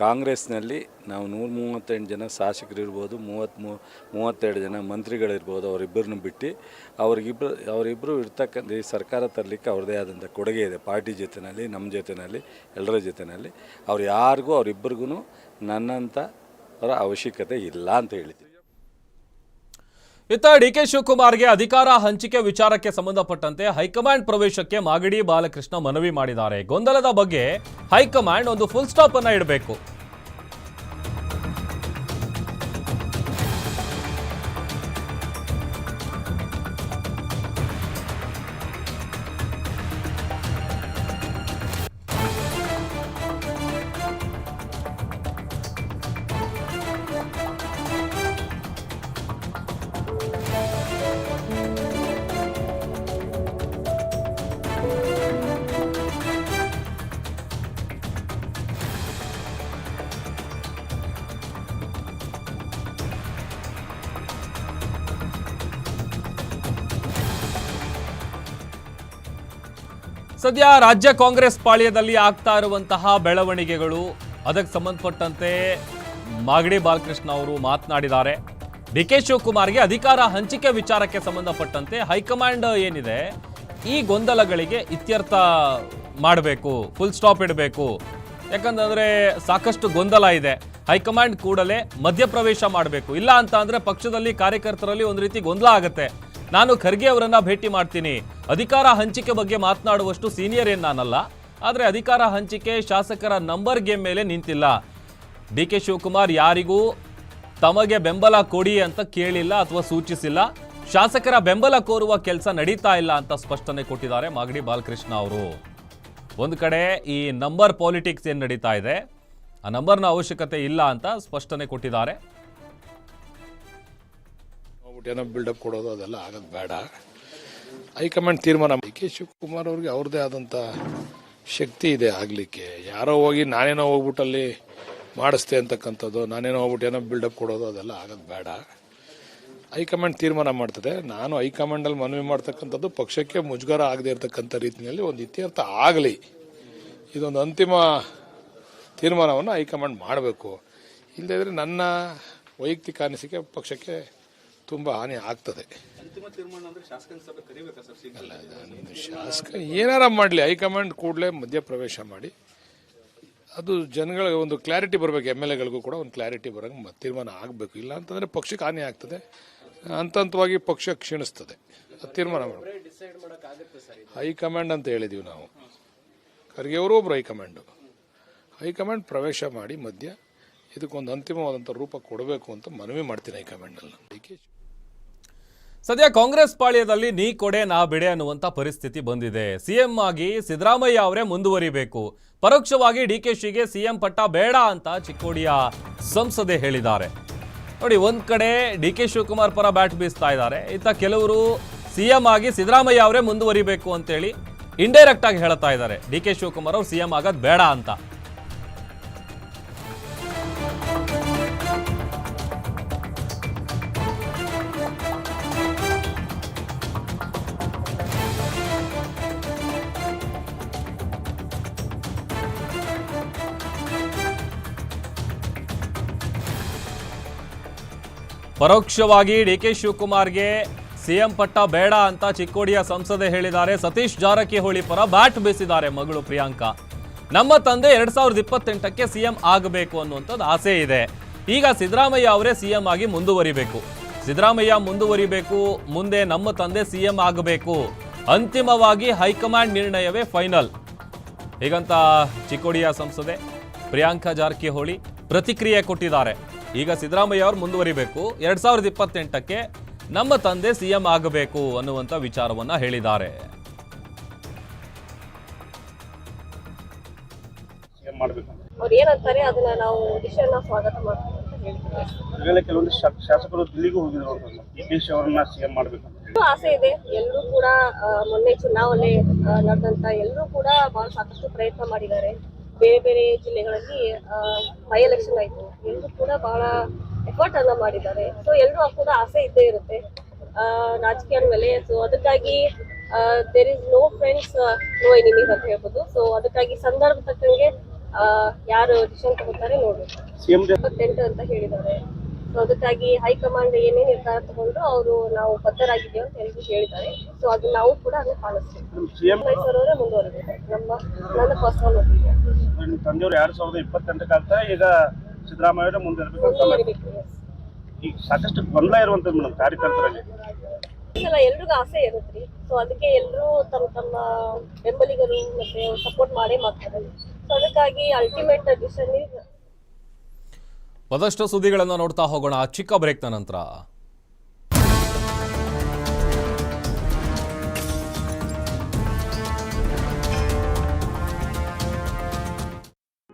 ಕಾಂಗ್ರೆಸ್ನಲ್ಲಿ ನಾವು ನೂರ ಮೂವತ್ತೆಂಟು ಜನ ಶಾಸಕರು ಇರ್ಬೋದು ಮೂವತ್ತ್ಮೂ ಮೂವತ್ತೆರಡು ಜನ ಮಂತ್ರಿಗಳಿರ್ಬೋದು ಅವರಿಬ್ಬರನ್ನು ಬಿಟ್ಟು ಅವ್ರಿಗಿಬ್ಬರು ಅವರಿಬ್ಬರು ಇರ್ತಕ್ಕಂಥ ಈ ಸರ್ಕಾರ ತರಲಿಕ್ಕೆ ಅವ್ರದ್ದೇ ಆದಂಥ ಕೊಡುಗೆ ಇದೆ ಪಾರ್ಟಿ ಜೊತೆಯಲ್ಲಿ ನಮ್ಮ ಜೊತೆಯಲ್ಲಿ ಎಲ್ಲರ ಜೊತೆಯಲ್ಲಿ ಅವ್ರು ಯಾರಿಗೂ, ಅವರಿಬ್ಬರಿಗೂ ನನ್ನಂಥ ಅವರ ಅವಶ್ಯಕತೆ ಇಲ್ಲ ಅಂತ ಹೇಳಿದ್ವಿ ಇತ್ತ ಡಿ ಕೆ ಶಿವಕುಮಾರ್ಗೆ ಅಧಿಕಾರ ಹಂಚಿಕೆ ವಿಚಾರಕ್ಕೆ ಸಂಬಂಧಪಟ್ಟಂತೆ ಹೈಕಮಾಂಡ್ ಪ್ರವೇಶಕ್ಕೆ ಮಾಗಡಿ ಬಾಲಕೃಷ್ಣ ಮನವಿ ಮಾಡಿದ್ದಾರೆ. ಗೊಂದಲದ ಬಗ್ಗೆ ಹೈಕಮಾಂಡ್ ಒಂದು ಫುಲ್ ಸ್ಟಾಪ್ ಅನ್ನ ಇಡಬೇಕು. ಸದ್ಯ ರಾಜ್ಯ ಕಾಂಗ್ರೆಸ್ ಪಾಳ್ಯದಲ್ಲಿ ಆಗ್ತಾ ಇರುವಂತಹ ಬೆಳವಣಿಗೆಗಳು. ಅದಕ್ಕೆ ಸಂಬಂಧಪಟ್ಟಂತೆ ಮಾಗಡಿ ಬಾಲಕೃಷ್ಣ ಅವರು ಮಾತನಾಡಿದ್ದಾರೆ. ಡಿ ಕೆ ಶಿವಕುಮಾರ್ಗೆ ಅಧಿಕಾರ ಹಂಚಿಕೆ ವಿಚಾರಕ್ಕೆ ಸಂಬಂಧಪಟ್ಟಂತೆ ಹೈಕಮಾಂಡ್ ಏನಿದೆ, ಈ ಗೊಂದಲಗಳಿಗೆ ಇತ್ಯರ್ಥ ಮಾಡಬೇಕು ಫುಲ್ ಸ್ಟಾಪ್ ಇಡಬೇಕು. ಯಾಕಂತಂದರೆ ಸಾಕಷ್ಟು ಗೊಂದಲ ಇದೆ. ಹೈಕಮಾಂಡ್ ಕೂಡಲೇ ಮಧ್ಯಪ್ರವೇಶ ಮಾಡಬೇಕು. ಇಲ್ಲ ಅಂತ ಪಕ್ಷದಲ್ಲಿ ಕಾರ್ಯಕರ್ತರಲ್ಲಿ ಒಂದು ರೀತಿ ಗೊಂದಲ ಆಗುತ್ತೆ. ನಾನು ಖರ್ಗೆ ಅವರನ್ನ ಭೇಟಿ ಮಾಡ್ತೀನಿ. ಅಧಿಕಾರ ಹಂಚಿಕೆ ಬಗ್ಗೆ ಮಾತನಾಡುವಷ್ಟು ಸೀನಿಯರ್ ಏನು ನಾನಲ್ಲ. ಆದರೆ ಅಧಿಕಾರ ಹಂಚಿಕೆ ಶಾಸಕರ ನಂಬರ್ ಗೇಮ್ ಮೇಲೆ ನಿಂತಿಲ್ಲ. ಡಿ ಕೆ ಶಿವಕುಮಾರ್ ಯಾರಿಗೂ ತಮಗೆ ಬೆಂಬಲ ಕೊಡಿ ಅಂತ ಕೇಳಿಲ್ಲ ಅಥವಾ ಸೂಚಿಸಿಲ್ಲ. ಶಾಸಕರ ಬೆಂಬಲ ಕೋರುವ ಕೆಲಸ ನಡೀತಾ ಇಲ್ಲ ಅಂತ ಸ್ಪಷ್ಟನೆ ಕೊಟ್ಟಿದ್ದಾರೆ ಮಾಗಡಿ ಬಾಲಕೃಷ್ಣ ಅವರು. ಒಂದು ಕಡೆ ಈ ನಂಬರ್ ಪಾಲಿಟಿಕ್ಸ್ ಏನು ನಡೀತಾ ಇದೆ. ಆ ನಂಬರ್ನ ಅವಶ್ಯಕತೆ ಇಲ್ಲ ಅಂತ ಸ್ಪಷ್ಟನೆ ಕೊಟ್ಟಿದ್ದಾರೆ. ಏನೋ ಬಿಲ್ಡಪ್ ಕೊಡೋದು ಅದೆಲ್ಲ ಆಗೋದು ಬೇಡ. ಹೈಕಮಾಂಡ್ ತೀರ್ಮಾನ ಡಿ ಕೆ. ಶಿವಕುಮಾರ್ ಅವ್ರಿಗೆ ಅವ್ರದ್ದೇ ಆದಂಥ ಶಕ್ತಿ ಇದೆ ಆಗಲಿಕ್ಕೆ. ಯಾರೋ ಹೋಗಿ ನಾನೇನೋ ಹೋಗ್ಬಿಟ್ಟು ಅಲ್ಲಿ ಮಾಡಿಸ್ತೆ ಅಂತಕ್ಕಂಥದ್ದು, ನಾನೇನೋ ಹೋಗ್ಬಿಟ್ಟು ಏನೋ ಬಿಲ್ಡಪ್ ಕೊಡೋದು ಅದೆಲ್ಲ ಆಗೋದು ಬೇಡ. ಹೈಕಮಾಂಡ್ ತೀರ್ಮಾನ ಮಾಡ್ತದೆ. ನಾನು ಹೈಕಮಾಂಡಲ್ಲಿ ಮನವಿ ಮಾಡ್ತಕ್ಕಂಥದ್ದು ಪಕ್ಷಕ್ಕೆ ಮುಜುಗರ ಆಗದೆ ಇರತಕ್ಕಂಥ ರೀತಿಯಲ್ಲಿ ಒಂದು ಇತ್ಯರ್ಥ ಆಗಲಿ. ಇದೊಂದು ಅಂತಿಮ ತೀರ್ಮಾನವನ್ನು ಹೈಕಮಾಂಡ್ ಮಾಡಬೇಕು. ಇಲ್ಲದಿದ್ದರೆ ನನ್ನ ವೈಯಕ್ತಿಕ ಅನಿಸಿಕೆ ಪಕ್ಷಕ್ಕೆ ತುಂಬ ಹಾನಿ ಆಗ್ತದೆ. ಶಾಸಕ ಏನಾರ ಮಾಡಲಿ ಹೈಕಮಾಂಡ್ ಕೂಡಲೇ ಮಧ್ಯಪ್ರವೇಶ ಮಾಡಿ. ಅದು ಜನಗಳಿಗೆ ಒಂದು ಕ್ಲಾರಿಟಿ ಬರಬೇಕು ಎಂ ಎಲ್ ಎಗಳಿಗೂ ಕೂಡ ಒಂದು ಕ್ಲಾರಿಟಿ ಬರೋಂಗೆ ಮತ್ತೆ ತೀರ್ಮಾನ ಆಗಬೇಕು. ಇಲ್ಲ ಅಂತಂದರೆ ಪಕ್ಷಕ್ಕೆ ಹಾನಿ ಆಗ್ತದೆ. ಹಂತ ಹಂತವಾಗಿ ಪಕ್ಷ ಕ್ಷೀಣಿಸ್ತದೆ. ಅದು ತೀರ್ಮಾನ ಮಾಡಬೇಕು. ಹೈಕಮಾಂಡ್ ಅಂತ ಹೇಳಿದೀವಿ ನಾವು. ಖರ್ಗೆ ಅವರು ಒಬ್ರು ಹೈಕಮಾಂಡು. ಹೈಕಮಾಂಡ್ ಪ್ರವೇಶ ಮಾಡಿ ಮಧ್ಯ ಇದಕ್ಕೊಂದು ಅಂತಿಮವಾದಂಥ ರೂಪ ಕೊಡಬೇಕು ಅಂತ ಮನವಿ ಮಾಡ್ತೀನಿ ಹೈಕಮಾಂಡಲ್ಲಿ ಡಿ ಕೆ ಸದ್ಯ ಕಾಂಗ್ರೆಸ್ ಪಾಳ್ಯದಲ್ಲಿ ನೀ ಕೊಡೆ, ನಾ ಬಿಡೆ ಅನ್ನುವಂಥ ಪರಿಸ್ಥಿತಿ ಬಂದಿದೆ. ಸಿಎಂ ಆಗಿ ಸಿದ್ದರಾಮಯ್ಯ ಅವರೇ ಮುಂದುವರಿಬೇಕು. ಪರೋಕ್ಷವಾಗಿ ಡಿ ಕೆ ಶಿಗೆ ಸಿಎಂ ಪಟ್ಟ ಬೇಡ ಅಂತ ಚಿಕ್ಕೋಡಿಯ ಸಂಸದೆ ಹೇಳಿದ್ದಾರೆ. ನೋಡಿ, ಒಂದ್ ಕಡೆ ಡಿ ಕೆ ಶಿವಕುಮಾರ್ ಪರ ಬ್ಯಾಟ್ ಬೀಸ್ತಾ ಇದ್ದಾರೆ. ಇತ್ತ ಕೆಲವರು ಸಿಎಂ ಆಗಿ ಸಿದ್ದರಾಮಯ್ಯ ಅವರೇ ಮುಂದುವರಿಬೇಕು ಅಂತೇಳಿ ಇಂಡೈರೆಕ್ಟ್ ಆಗಿ ಹೇಳ್ತಾ ಇದ್ದಾರೆ. ಡಿ ಕೆ ಶಿವಕುಮಾರ್ ಅವ್ರು ಸಿಎಂ ಆಗೋದು ಬೇಡ ಅಂತ. ಪರೋಕ್ಷವಾಗಿ ಡಿ ಕೆ ಶಿವಕುಮಾರ್ಗೆ ಸಿಎಂ ಪಟ್ಟ ಬೇಡ ಅಂತ ಚಿಕ್ಕೋಡಿಯ ಸಂಸದೆ ಹೇಳಿದ್ದಾರೆ. ಸತೀಶ್ ಜಾರಕಿಹೊಳಿ ಪರ ಬ್ಯಾಟ್ ಬೀಸಿದ್ದಾರೆ ಮಗಳು ಪ್ರಿಯಾಂಕಾ. ನಮ್ಮ ತಂದೆ ಎರಡ್ ಸಾವಿರದ ಇಪ್ಪತ್ತೆಂಟಕ್ಕೆ ಸಿಎಂ ಆಗಬೇಕು ಅನ್ನುವಂಥದ್ದು ಆಸೆ ಇದೆ. ಈಗ ಸಿದ್ದರಾಮಯ್ಯ ಅವರೇ ಸಿಎಂ ಆಗಿ ಮುಂದುವರಿಬೇಕು. ಸಿದ್ದರಾಮಯ್ಯ ಮುಂದುವರಿಬೇಕು, ಮುಂದೆ ನಮ್ಮ ತಂದೆ ಸಿಎಂ ಆಗಬೇಕು. ಅಂತಿಮವಾಗಿ ಹೈಕಮಾಂಡ್ ನಿರ್ಣಯವೇ ಫೈನಲ್. ಹೀಗಂತ ಚಿಕ್ಕೋಡಿಯ ಸಂಸದೆ ಪ್ರಿಯಾಂಕಾ ಜಾರಕಿಹೊಳಿ ಪ್ರತಿಕ್ರಿಯೆ ಕೊಟ್ಟಿದ್ದಾರೆ. ಈಗ ಸಿದ್ದರಾಮಯ್ಯ ಅವರು ಮುಂದುವರಿಬೇಕು. ಎರಡ್ ಸಾವಿರದ ಇಪ್ಪತ್ತೆಂಟಕ್ಕೆ ನಮ್ಮ ತಂದೆ ಸಿಎಂ ಆಗಬೇಕು ಅನ್ನುವಂಥ ವಿಚಾರವನ್ನ ಹೇಳಿದ್ದಾರೆ. ಅವ್ರು ಏನಂತಾರೆ ಅದನ್ನ ನಾವು ಡಿಸಿಷನ್ ಸ್ವಾಗತ ಮಾಡ್ತೀವಿ ಅಂತ ಈಗಾಗಲೇ ಕೆಲವೊಂದು ಶಾ- ಶಾಸಕರು ದಿಲ್ಲಿಗೂ ಹೋಗಿದ್ರು ಅಂತ ಡಿ ಕೆ ಶಿ ಅವರನ್ನ ಸಿಎಂ ಮಾಡ್ಬೇಕು ಆಸೆ ಇದೆ. ಎಲ್ಲರೂ ಕೂಡ ಮೊನ್ನೆ ಚುನಾವಣೆ ನಡೆದಂತ ಎಲ್ಲರೂ ಕೂಡ ಬಹಳ ಸಾಕಷ್ಟು ಪ್ರಯತ್ನ ಮಾಡಿದ್ದಾರೆ. ಬೇರೆ ಬೇರೆ ಜಿಲ್ಲೆಗಳಲ್ಲಿ ಬೈ ಎಲೆಕ್ಷನ್ ಆಯ್ತು. ಎಲ್ಲರೂ ಕೂಡ ಬಹಳ ಎಫರ್ಟ್ ಅನ್ನ ಮಾಡಿದ್ದಾರೆ. ಸೊ ಎಲ್ಲರೂ ಕೂಡ ಆಸೆ ಇದ್ದೇ ಇರುತ್ತೆ. ಆ, ರಾಜಕೀಯದ ಮೇಲೆ ಸೊ ಅದಕ್ಕಾಗಿ there is no friends no enemies ಅಂತ ಹೇಳ್ಬೋದು. ಸೊ ಅದಕ್ಕಾಗಿ ಸಂದರ್ಭ ತಕ್ಕಂಗೆ ಆ, ಯಾರು ಡಿಸಿಷನ್ ತಗೋತಾರೆ ನೋಡ್ಬೇಕು ಇಪ್ಪತ್ತೆಂಟು ಅಂತ ಹೇಳಿದ್ದಾರೆ. ಸೊ ಅದಕ್ಕಾಗಿ ಹೈಕಮಾಂಡ್ ಏನೇ ನಿರ್ಧಾರ ತಗೊಂಡ್ರು ಅವರು ನಾವು ಬದ್ಧರಾಗಿದ್ದೇವೆ ಅಂತ ಎಲ್ರು ಹೇಳಿದ್ದಾರೆ. ಸೊ ಅದು ನಾವು ಕೂಡ ಅದನ್ನ ಪಾಲಿಸ್ತೀವಿ. ಮೈಸೂರು ಅವರೇ ಮುಂದುವರಿಬೇಕು ನಮ್ಮ ನನ್ನ ಪರ್ಸನಲ್ ಒಪಿನಿಯನ್ ನಿಮ್ಮ ತಂದೆಯವರು ಎರಡ್ ಸಾವಿರದ ಇಪ್ಪತ್ತೆಂಟಕ್ಕೆ ಆಗ್ತಾರೆ ಈಗ ಸಿದ್ದರಾಮಯ್ಯ ಮುಂದೆ ಇರ್ಬೇಕು ಅಂತ ಮುಂದುವರಿಬೇಕು yes. ಈಗ ಸಾಕಷ್ಟು ಗೊಂದಲ ಇರುವಂತದ್ದು ಮೇಡಮ್ ಕಾರ್ಯಕರ್ತರಲ್ಲಿ. ಈಗೆಲ್ಲ ಎಲ್ರಿಗೂ ಆಸೆ ಇರುತ್ತೆ ಸೊ ಅದಕ್ಕೆ ಎಲ್ಲರೂ ತಮ್ಮ ತಮ್ಮ ಬೆಂಬಲಿಗರು ಮತ್ತೆ ಸಪೋರ್ಟ್ ಮಾಡೇ ಮಾಡ್ತಾರೆ. ಸೊ ಅದಕ್ಕಾಗಿ ಅಲ್ಟಿಮೇಟ್ ಡಿಸಿಷನ್ ಮತ್ತಷ್ಟು ಸುದ್ದಿಗಳನ್ನು ನೋಡ್ತಾ ಹೋಗೋಣ. ಚಿಕ್ಕ ಬ್ರೇಕ್ನ ನಂತರ.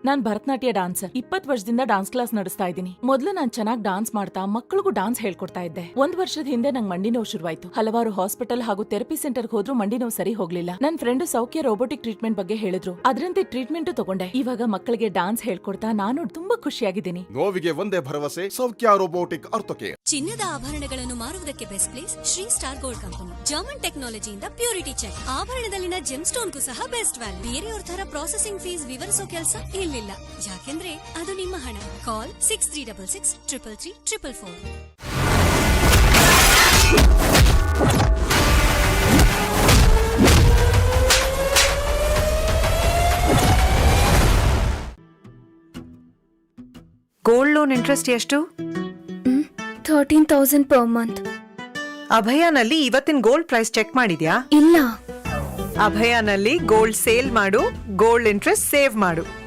ನಾನ್ ಭರತನಾಟ್ಯ ಡಾನ್ಸರ್ ಇಪ್ಪತ್ ವರ್ಷದಿಂದ ಡಾನ್ಸ್ ಕ್ಲಾಸ್ ನಡೆಸ್ತಾ ಇದ್ದೀನಿ. ಮೊದಲು ನಾನ್ ಚೆನ್ನಾಗಿ ಡಾನ್ಸ್ ಮಾಡ್ತಾ ಮಕ್ಕಳಿಗೂ ಡಾನ್ಸ್ ಹೇಳ್ಕೊಡ್ತಾ ಇದ್ದೆ. ಒಂದ್ ವರ್ಷದ ಹಿಂದೆ ನಂಗೆ ಮಂಡಿ ನೋವು ಶುರುವಾಯ್ತು. ಹಲವಾರು ಹಾಸ್ಪಿಟಲ್ ಹಾಗೂ ಥೆರಪಿ ಸೆಂಟರ್ ಹೋದ್ರೂ ಮಂಡಿ ನೋವು ಸರಿ ಹೋಗ್ಲಿಲ್ಲ. ನನ್ ಫ್ರೆಂಡ್ ಸೌಖ್ಯ ರೋಬೋಟಿಕ್ ಟ್ರೀಟ್ಮೆಂಟ್ ಬಗ್ಗೆ ಹೇಳಿದ್ರು. ಅದರಂತೆ ಟ್ರೀಟ್ಮೆಂಟ್ ತಗೊಂಡೆ. ಇವಾಗ ಮಕ್ಕಳಿಗೆ ಡಾನ್ಸ್ ಹೇಳ್ಕೊಡ್ತಾ ನಾನು ತುಂಬಾ ಖುಷಿಯಾಗಿದ್ದೀನಿ. ನೋವಿಗೆ ಒಂದೇ ಭರವಸೆ ಸೌಖ್ಯ ರೋಬೋಟಿಕ್ ಅರ್ಥಕೆ ಚಿನ್ನದ ಆಭರಣಗಳನ್ನು ಮಾರುವುದಕ್ಕೆ best place Shri star gold company. German ಟೆಕ್ನಾಲಜಿಯಿಂದ purity check ಆಭರಣದಲ್ಲಿನ ಜೆಮ್ ಸ್ಟೋನ್ಗೂ ಸಹ ಬೆಸ್ಟ್ ವ್ಯಾಲ್ಯೂ ಬೇರೆಯವ್ರ ತರ ಪ್ರಾಸೆಸಿಂಗ್ ಫೀಸ್ ವಿವರಿಸೋ ಕೆಲಸ ಇಲ್ಲಿಲ್ಲ ಯಾಕೆಂದ್ರೆ ಅದು ನಿಮ್ಮ ಹಣ. Call six three double six triple three triple four gold loan interest ಎಷ್ಟು? ಥರ್ಟೀನ್ ತೌಸಂಡ್ ಪರ್ ಮಂತ್ ಅಭಯನಲ್ಲಿ ಇವತ್ತಿನ ಗೋಲ್ಡ್ ಪ್ರೈಸ್ ಚೆಕ್ ಮಾಡಿದ್ಯಾ? ಇಲ್ಲ. ಅಭಯನಲ್ಲಿ ಗೋಲ್ಡ್ ಸೇಲ್ ಮಾಡು ಗೋಲ್ಡ್ ಇಂಟ್ರೆಸ್ಟ್ ಸೇವ್ ಮಾಡು.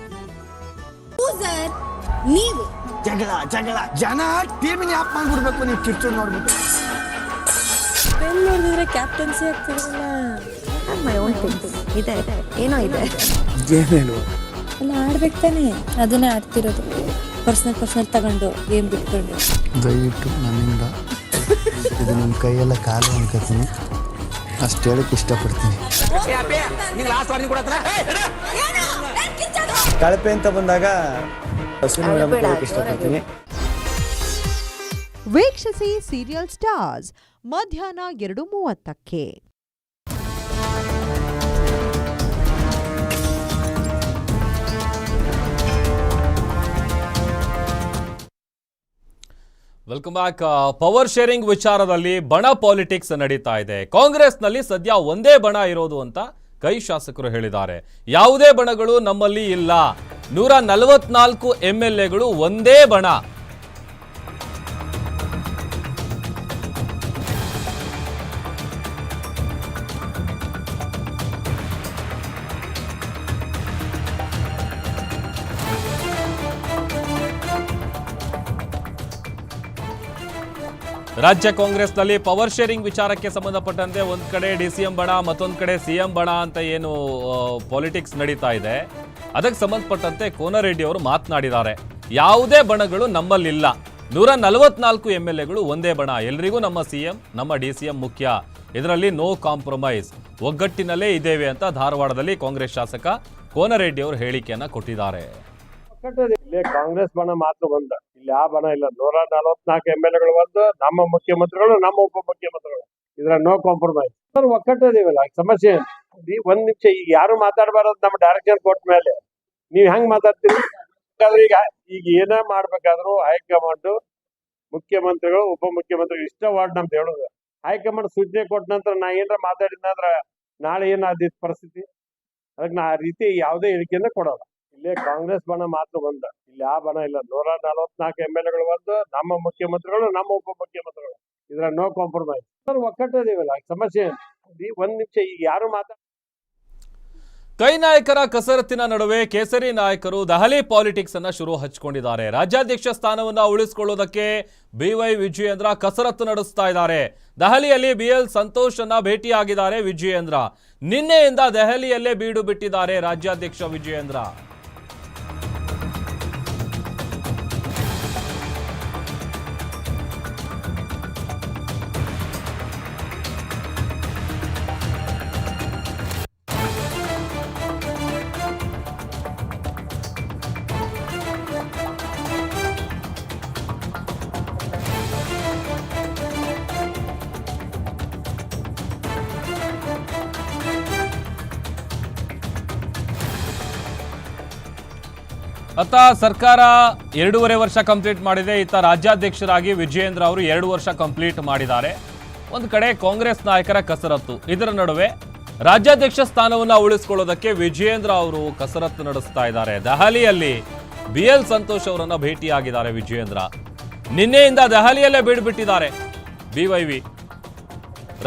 ನೀವು. ಜಗಳ ಜಗಳ. ಜನ ಟೀಮಿನ ಆಪ್ ಮಾಡ್ಬಿಡ್ಬೇಕು ನೀವು ಕಿರ್ಚು ನೋಡ್ಬಿಟ್ಟು. ನೋಡಿದ್ರೆ ಕ್ಯಾಪ್ಟನ್ಸಿ ಆಗ್ತಿರಲ್ಲ. ಇದೆ ಇದೆ. ಏನೋ ಇದೆ. ಏನೇನು? ಅಲ್ಲ ಆಡ್ಬೇಕು ತಾನೇ. ಅದನ್ನೇ ಆಡ್ತಿರೋದು. ಪರ್ಸನಲ್ ಪರ್ಸನಲ್ ತಗೊಂಡು ಗೇಮ್ ಬಿಟ್ಕೊಂಡು. ದಯವಿಟ್ಟು ನನ್ನಿಂದ. ಇದು ನಿಮ್ಮ ಕೈಯೆಲ್ಲ ಕಾಲು ಅನ್ಕೋತೀನಿ. ಅಷ್ಟು ಹೇಳಕ್ಕೆ ಇಷ್ಟಪಡ್ತೀನಿ. ಕಳಪೆ ಅಂತ ಬಂದಾಗ ಅಶ್ವಿನಿ ಮೇಡಮ್ ಕೇಳಕ್ಕೆ ಇಷ್ಟಪಡ್ತೀನಿ. ವೀಕ್ಷಿಸಿ ಸೀರಿಯಲ್ ಸ್ಟಾರ್ಸ್ ಮಧ್ಯಾಹ್ನ ಎರಡು ಮೂವತ್ತಕ್ಕೆ. ವೆಲ್ಕಮ್ ಬ್ಯಾಕ್ ಪವರ್ ಶೇರಿಂಗ್ ವಿಚಾರದಲ್ಲಿ ಬಣ ಪಾಲಿಟಿಕ್ಸ್ ನಡೀತಾ ಇದೆ. ಕಾಂಗ್ರೆಸ್ನಲ್ಲಿ ಸದ್ಯ ಒಂದೇ ಬಣ ಇರೋದು ಅಂತ ಕೈ ಶಾಸಕರು ಹೇಳಿದ್ದಾರೆ. ಯಾವುದೇ ಬಣಗಳು ನಮ್ಮಲ್ಲಿ ಇಲ್ಲ. ನೂರ ನಲವತ್ನಾಲ್ಕು ಎಂ ಒಂದೇ ಬಣ. ರಾಜ್ಯ ಕಾಂಗ್ರೆಸ್ನಲ್ಲಿ ಪವರ್ ಶೇರಿಂಗ್ ವಿಚಾರಕ್ಕೆ ಸಂಬಂಧಪಟ್ಟಂತೆ ಒಂದು ಕಡೆ ಡಿ ಸಿ ಎಂ ಬಣ ಮತ್ತೊಂದು ಕಡೆ ಸಿ ಎಂ ಬಣ ಅಂತ ಏನು ಪಾಲಿಟಿಕ್ಸ್ ನಡೀತಾ ಇದೆ. ಅದಕ್ಕೆ ಸಂಬಂಧಪಟ್ಟಂತೆ ಕೋನರೆಡ್ಡಿ ಅವರು ಮಾತನಾಡಿದ್ದಾರೆ. ಯಾವುದೇ ಬಣಗಳು ನಮ್ಮಲ್ಲಿಲ್ಲ. ನೂರ ನಲವತ್ನಾಲ್ಕು ಎಂ ಎಲ್ ಎಗಳು ಒಂದೇ ಬಣ. ಎಲ್ರಿಗೂ ನಮ್ಮ ಸಿ ಎಂ ನಮ್ಮ ಡಿ ಸಿ ಎಂ ಮುಖ್ಯ. ಇದರಲ್ಲಿ ನೋ ಕಾಂಪ್ರಮೈಸ್ ಒಗ್ಗಟ್ಟಿನಲ್ಲೇ ಇದ್ದೇವೆ ಅಂತ ಧಾರವಾಡದಲ್ಲಿ ಕಾಂಗ್ರೆಸ್ ಶಾಸಕ ಕೋನರೆಡ್ಡಿ ಅವರು ಹೇಳಿಕೆಯನ್ನು ಕೊಟ್ಟಿದ್ದಾರೆ. ಇಲ್ಲಿ ಕಾಂಗ್ರೆಸ್ ಬಣ ಮಾತ್ರ ಬಂದ ಇಲ್ಲಿ ಆ ಬಣ ಇಲ್ಲ. ನೂರ ನಲವತ್ನಾಲ್ಕು ಎಂ ಎಲ್ ಎಗಳು ಬಂದು ನಮ್ಮ ಮುಖ್ಯಮಂತ್ರಿಗಳು, ನಮ್ಮ ಉಪ ಮುಖ್ಯಮಂತ್ರಿಗಳು ಇದ್ರ ನೋ ಕಾಂಪ್ರಮೈಸ್ ಒಕ್ಕಟ್ಟದಿವಲ್ಲ ಸಮಸ್ಯೆ ಒಂದ್ ನಿಮಿಷ ಈಗ ಯಾರು ಮಾತಾಡಬಾರದು ನಮ್ಮ ಡೈರೆಕ್ಷನ್ ಕೊಟ್ಟ ಮೇಲೆ? ನೀವ್ ಹೆಂಗ್ ಮಾತಾಡ್ತೀರಿ? ಈಗ ಈಗ ಏನೇ ಮಾಡ್ಬೇಕಾದ್ರು ಹೈಕಮಾಂಡ್, ಮುಖ್ಯಮಂತ್ರಿಗಳು, ಉಪಮುಖ್ಯಮಂತ್ರಿಗಳು ಇಷ್ಟ ವಾರ್ಡ್ ನಮ್ದು ಹೇಳುದು. ಹೈಕಮಾಂಡ್ ಸೂಚನೆ ಕೊಟ್ಟ ನಂತರ ನಾ ಏನಾರ ಮಾತಾಡಿದ್ನಂದ್ರ ನಾಳೆ ಏನಾದ ಪರಿಸ್ಥಿತಿ? ಅದಕ್ಕೆ ನಾ ಆ ರೀತಿ ಯಾವುದೇ ಹೇಳಿಕೆಯನ್ನ ಕೊಡಲ್ಲ. ಇಲ್ಲೇ ಕಾಂಗ್ರೆಸ್ ಬಣ ಮಾತ್ರ ಬಂದ. ಇಲ್ಲಿ ಆ ಬಣ ಇಲ್ಲ. ನೂರ ನಲವತ್ನಾಲ್ಕು ಎಂ ಎಲ್ ಎಗಳು ಬಂದು ನಮ್ಮ ಮುಖ್ಯಮಂತ್ರಿಗಳು, ನಮ್ಮ ಉಪ ಮುಖ್ಯಮಂತ್ರಿಗಳು ಇದ್ರ ನೋ ಕಾಂಪ್ರಮೈಸ್ ಒಕ್ಕಟ್ಟದಿವಲ್ಲ ಸಮಸ್ಯೆ ಒಂದ್ ನಿಮಿಷ ಈಗ ಯಾರು ಮಾತಾಡ ಕೈ ನಾಯಕರ ಕಸರತ್ತಿನ ನಡುವೆ ಕೇಸರಿ ನಾಯಕರು ದಹಲಿ ಪಾಲಿಟಿಕ್ಸ್ ಅನ್ನ ಶುರು ಹಚ್ಕೊಂಡಿದ್ದಾರೆ. ರಾಜ್ಯಾಧ್ಯಕ್ಷ ಸ್ಥಾನವನ್ನ ಉಳಿಸಿಕೊಳ್ಳುವುದಕ್ಕೆ ಬಿವೈ ವಿಜಯೇಂದ್ರ ಕಸರತ್ತು ನಡೆಸ್ತಾ ಇದ್ದಾರೆ. ದೆಹಲಿಯಲ್ಲಿ ಬಿಎಲ್ ಸಂತೋಷ್ ಅನ್ನ ಭೇಟಿಯಾಗಿದ್ದಾರೆ ವಿಜಯೇಂದ್ರ. ನಿನ್ನೆಯಿಂದ ದೆಹಲಿಯಲ್ಲೇ ಬೀಡು ಬಿಟ್ಟಿದ್ದಾರೆ ರಾಜ್ಯಾಧ್ಯಕ್ಷ ವಿಜಯೇಂದ್ರ. ಅತ್ತ ಸರ್ಕಾರ ಎರಡೂವರೆ ವರ್ಷ ಕಂಪ್ಲೀಟ್ ಮಾಡಿದೆ. ಇತ್ತ ರಾಜ್ಯಾಧ್ಯಕ್ಷರಾಗಿ ವಿಜಯೇಂದ್ರ ಅವರು ಎರಡು ವರ್ಷ ಕಂಪ್ಲೀಟ್ ಮಾಡಿದ್ದಾರೆ. ಒಂದು ಕಡೆ ಕಾಂಗ್ರೆಸ್ ನಾಯಕರ ಕಸರತ್ತು. ಇದರ ನಡುವೆ ರಾಜ್ಯಾಧ್ಯಕ್ಷ ಸ್ಥಾನವನ್ನ ಉಳಿಸಿಕೊಳ್ಳೋದಕ್ಕೆ ವಿಜಯೇಂದ್ರ ಅವರು ಕಸರತ್ತು ನಡೆಸ್ತಾ ಇದ್ದಾರೆ. ದೆಹಲಿಯಲ್ಲಿ ಬಿ ಎಲ್ ಸಂತೋಷ್ ಅವರನ್ನು ಭೇಟಿಯಾಗಿದ್ದಾರೆ ವಿಜಯೇಂದ್ರ. ನಿನ್ನೆಯಿಂದ ದೆಹಲಿಯಲ್ಲೇ ಬೀಡ್ಬಿಟ್ಟಿದ್ದಾರೆ ಬಿವೈವಿ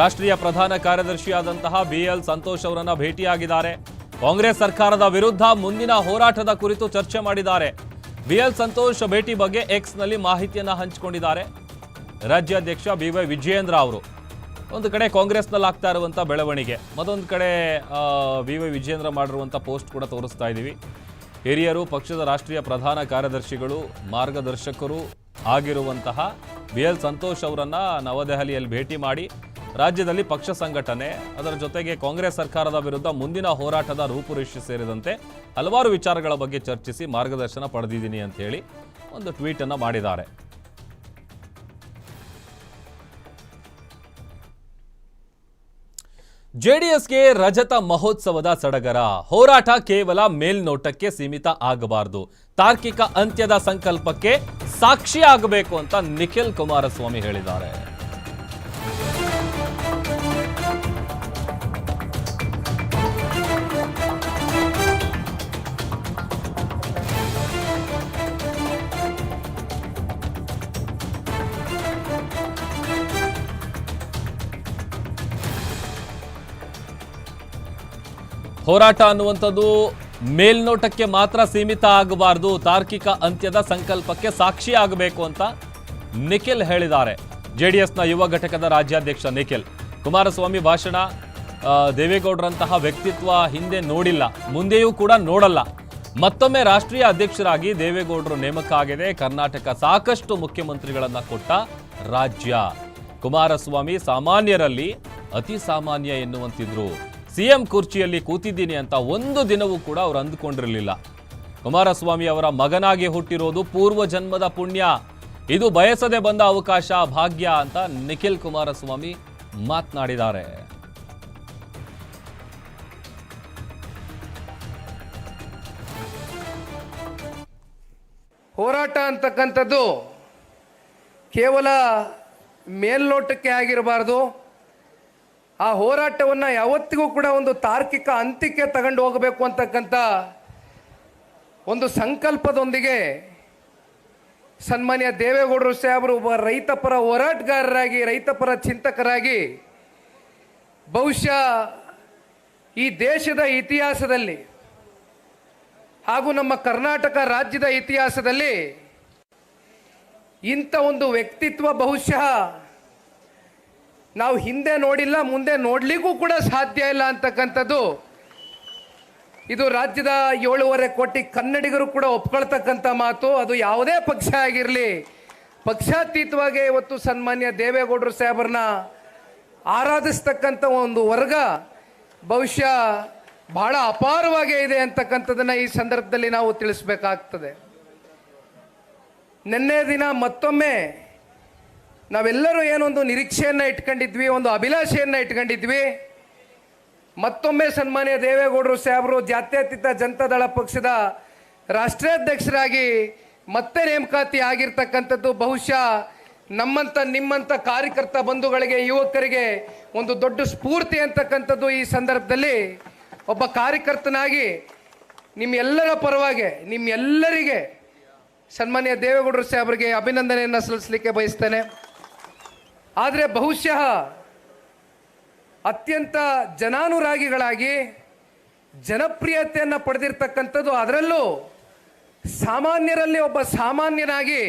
ರಾಷ್ಟ್ರೀಯ ಪ್ರಧಾನ ಕಾರ್ಯದರ್ಶಿಯಾದಂತಹ ಬಿ ಎಲ್ ಸಂತೋಷ್ ಅವರನ್ನು ಭೇಟಿಯಾಗಿದ್ದಾರೆ. ಕಾಂಗ್ರೆಸ್ ಸರ್ಕಾರದ ವಿರುದ್ಧ ಮುಂದಿನ ಹೋರಾಟದ ಕುರಿತು ಚರ್ಚೆ ಮಾಡಿದ್ದಾರೆ. ಬಿಎಲ್ ಸಂತೋಷ್ ಭೇಟಿ ಬಗ್ಗೆ ಎಕ್ಸ್ನಲ್ಲಿ ಮಾಹಿತಿಯನ್ನು ಹಂಚಿಕೊಂಡಿದ್ದಾರೆ. ರಾಜ್ಯಾಧ್ಯಕ್ಷ ಬಿ ವೈ ವಿಜಯೇಂದ್ರ ಅವರು. ಒಂದು ಕಡೆ ಕಾಂಗ್ರೆಸ್ನಲ್ಲಿ ಆಗ್ತಾ ಇರುವಂಥ ಬೆಳವಣಿಗೆ, ಮತ್ತೊಂದು ಕಡೆ ಬಿ ವೈ ವಿಜಯೇಂದ್ರ ಮಾಡಿರುವಂಥ ಪೋಸ್ಟ್ ಕೂಡ ತೋರಿಸ್ತಾ ಇದ್ದೀವಿ. ಹಿರಿಯರು, ಪಕ್ಷದ ರಾಷ್ಟ್ರೀಯ ಪ್ರಧಾನ ಕಾರ್ಯದರ್ಶಿಗಳು, ಮಾರ್ಗದರ್ಶಕರು ಆಗಿರುವಂತಹ ಬಿ ಎಲ್ ಸಂತೋಷ್ ಅವರನ್ನು ನವದೆಹಲಿಯಲ್ಲಿ ಭೇಟಿ ಮಾಡಿ ರಾಜ್ಯದಲ್ಲಿ ಪಕ್ಷ ಸಂಘಟನೆ, ಅದರ ಜೊತೆಗೆ ಕಾಂಗ್ರೆಸ್ ಸರ್ಕಾರದ ವಿರುದ್ಧ ಮುಂದಿನ ಹೋರಾಟದ ರೂಪುರೇಷೆ ಸೇರಿದಂತೆ ಹಲವಾರು ವಿಚಾರಗಳ ಬಗ್ಗೆ ಚರ್ಚಿಸಿ ಮಾರ್ಗದರ್ಶನ ಪಡೆದಿದ್ದೀನಿ ಅಂತ ಹೇಳಿ ಒಂದು ಟ್ವೀಟ್ ಅನ್ನು ಮಾಡಿದ್ದಾರೆ. ಜೆಡಿಎಸ್ಗೆ ರಜತ ಮಹೋತ್ಸವದ ಸಡಗರ, ಹೋರಾಟ ಕೇವಲ ಮೇಲ್ನೋಟಕ್ಕೆ ಸೀಮಿತ ಆಗಬಾರದು, ತಾರ್ಕಿಕ ಅಂತ್ಯದ ಸಂಕಲ್ಪಕ್ಕೆ ಸಾಕ್ಷಿಯಾಗಬೇಕು ಅಂತ ನಿಖಿಲ್ ಕುಮಾರಸ್ವಾಮಿ ಹೇಳಿದ್ದಾರೆ. ಹೋರಾಟ ಅನ್ನುವಂಥದ್ದು ಮೇಲ್ನೋಟಕ್ಕೆ ಮಾತ್ರ ಸೀಮಿತ ಆಗಬಾರದು. ತಾರ್ಕಿಕ ಅಂತ್ಯದ ಸಂಕಲ್ಪಕ್ಕೆ ಸಾಕ್ಷಿ ಆಗಬೇಕು ಅಂತ ನಿಖಿಲ್ ಹೇಳಿದ್ದಾರೆ. ಜೆ ಡಿ ಎಸ್ನ ಯುವ ಘಟಕದ ರಾಜ್ಯಾಧ್ಯಕ್ಷ ನಿಖಿಲ್. ಕುಮಾರಸ್ವಾಮಿ ಭಾಷಣ ದೇವೇಗೌಡರಂತಹ ವ್ಯಕ್ತಿತ್ವ ಹಿಂದೆ ನೋಡಿಲ್ಲ. ಮುಂದೆಯೂ ಕೂಡ ನೋಡಲ್ಲ. ಮತ್ತೊಮ್ಮೆ ರಾಷ್ಟ್ರೀಯ ಅಧ್ಯಕ್ಷರಾಗಿ ದೇವೇಗೌಡರು ನೇಮಕ ಆಗಿದೆ. ಕರ್ನಾಟಕ ಸಾಕಷ್ಟು ಮುಖ್ಯಮಂತ್ರಿಗಳನ್ನು ಕೊಟ್ಟ ರಾಜ್ಯ. ಕುಮಾರಸ್ವಾಮಿ ಸಾಮಾನ್ಯರಲ್ಲಿ ಅತಿ ಸಾಮಾನ್ಯ ಎನ್ನುವಂತಿದ್ರು. ಸಿಎಂ ಕುರ್ಚಿಯಲ್ಲಿ ಕೂತಿದ್ದೀನಿ ಅಂತ ಒಂದು ದಿನವೂ ಕೂಡ ಅವರು ಅಂದುಕೊಂಡಿರಲಿಲ್ಲ. ಕುಮಾರಸ್ವಾಮಿ ಅವರ ಮಗನಾಗಿ ಹುಟ್ಟಿರೋದು ಪೂರ್ವ ಜನ್ಮದ ಪುಣ್ಯ. ಇದು ಬಯಸದೆ ಬಂದ ಅವಕಾಶ, ಭಾಗ್ಯ ಅಂತ ನಿಖಿಲ್ ಕುಮಾರಸ್ವಾಮಿ ಮಾತನಾಡಿದ್ದಾರೆ. ಹೋರಾಟ ಅಂತಕ್ಕಂಥದ್ದು ಕೇವಲ ಮೇಲ್ನೋಟಕ್ಕೆ ಆಗಿರಬಾರ್ದು. ಆ ಹೋರಾಟವನ್ನು ಯಾವತ್ತಿಗೂ ಕೂಡ ಒಂದು ತಾರ್ಕಿಕ ಅಂತ್ಯಕ್ಕೆ ತಗೊಂಡು ಹೋಗಬೇಕು ಅಂತಕ್ಕಂಥ ಒಂದು ಸಂಕಲ್ಪದೊಂದಿಗೆ ಸನ್ಮಾನ್ಯ ದೇವೇಗೌಡರು ಸಾಹೇಬರು ಒಬ್ಬ ರೈತಪರ ಹೋರಾಟಗಾರರಾಗಿ ರೈತಪರ ಚಿಂತಕರಾಗಿ ಬಹುಶಃ ಈ ದೇಶದ ಇತಿಹಾಸದಲ್ಲಿ ಹಾಗೂ ನಮ್ಮ ಕರ್ನಾಟಕ ರಾಜ್ಯದ ಇತಿಹಾಸದಲ್ಲಿ ಇಂಥ ಒಂದು ವ್ಯಕ್ತಿತ್ವ ಬಹುಶಃ ನಾವು ಹಿಂದೆ ನೋಡಿಲ್ಲ, ಮುಂದೆ ನೋಡಲಿಕ್ಕೂ ಕೂಡ ಸಾಧ್ಯ ಇಲ್ಲ ಅಂತಕ್ಕಂಥದ್ದು. ಇದು ರಾಜ್ಯದ ಏಳೂವರೆ ಕೋಟಿ ಕನ್ನಡಿಗರು ಕೂಡ ಒಪ್ಕೊಳ್ತಕ್ಕಂಥ ಮಾತು, ಅದು ಯಾವುದೇ ಪಕ್ಷ ಆಗಿರಲಿ. ಪಕ್ಷಾತೀತವಾಗಿ ಇವತ್ತು ಸನ್ಮಾನ್ಯ ದೇವೇಗೌಡರು ಸಾಹೇಬರನ್ನ ಆರಾಧಿಸ್ತಕ್ಕಂಥ ಒಂದು ವರ್ಗ ಭವಿಷ್ಯ ಬಹಳ ಅಪಾರವಾಗೇ ಇದೆ ಅಂತಕ್ಕಂಥದ್ದನ್ನು ಈ ಸಂದರ್ಭದಲ್ಲಿ ನಾವು ತಿಳಿಸ್ಬೇಕಾಗ್ತದೆ. ನಿನ್ನೆ ದಿನ ಮತ್ತೊಮ್ಮೆ ನಾವೆಲ್ಲರೂ ಏನೊಂದು ನಿರೀಕ್ಷೆಯನ್ನು ಇಟ್ಕೊಂಡಿದ್ವಿ, ಒಂದು ಅಭಿಲಾಷೆಯನ್ನು ಇಟ್ಕೊಂಡಿದ್ವಿ. ಮತ್ತೊಮ್ಮೆ ಸನ್ಮಾನ್ಯ ದೇವೇಗೌಡರು ಸಾಹೇಬರು, ಜಾತ್ಯತೀತ ಜನತಾದಳ ಪಕ್ಷದ ರಾಷ್ಟ್ರಾಧ್ಯಕ್ಷರಾಗಿ ಮತ್ತೆ ನೇಮಕಾತಿ ಆಗಿರ್ತಕ್ಕಂಥದ್ದು. ಬಹುಶಃ ನಮ್ಮಂಥ ನಿಮ್ಮಂಥ ಕಾರ್ಯಕರ್ತ ಬಂಧುಗಳಿಗೆ, ಯುವಕರಿಗೆ ಒಂದು ದೊಡ್ಡ ಸ್ಫೂರ್ತಿ ಅಂತಕ್ಕಂಥದ್ದು ಈ ಸಂದರ್ಭದಲ್ಲಿ. ಒಬ್ಬ ಕಾರ್ಯಕರ್ತನಾಗಿ ನಿಮ್ಮೆಲ್ಲರ ಪರವಾಗಿ, ನಿಮ್ಮೆಲ್ಲರಿಗೆ ಸನ್ಮಾನ್ಯ ದೇವೇಗೌಡರು ಸಾಹೇಬರಿಗೆ ಅಭಿನಂದನೆಯನ್ನು ಸಲ್ಲಿಸಲಿಕ್ಕೆ ಬಯಸ್ತೇನೆ. ಆದರೆ ಬಹುಶಃ ಅತ್ಯಂತ ಜನಾನುರಾಗಿಗಳಾಗಿ ಜನಪ್ರಿಯತೆಯನ್ನು ಪಡೆದಿರ್ತಕ್ಕಂಥದ್ದು ಅದರಲ್ಲೂ ಸಾಮಾನ್ಯರಲ್ಲಿ ಒಬ್ಬ ಸಾಮಾನ್ಯನಾಗಿ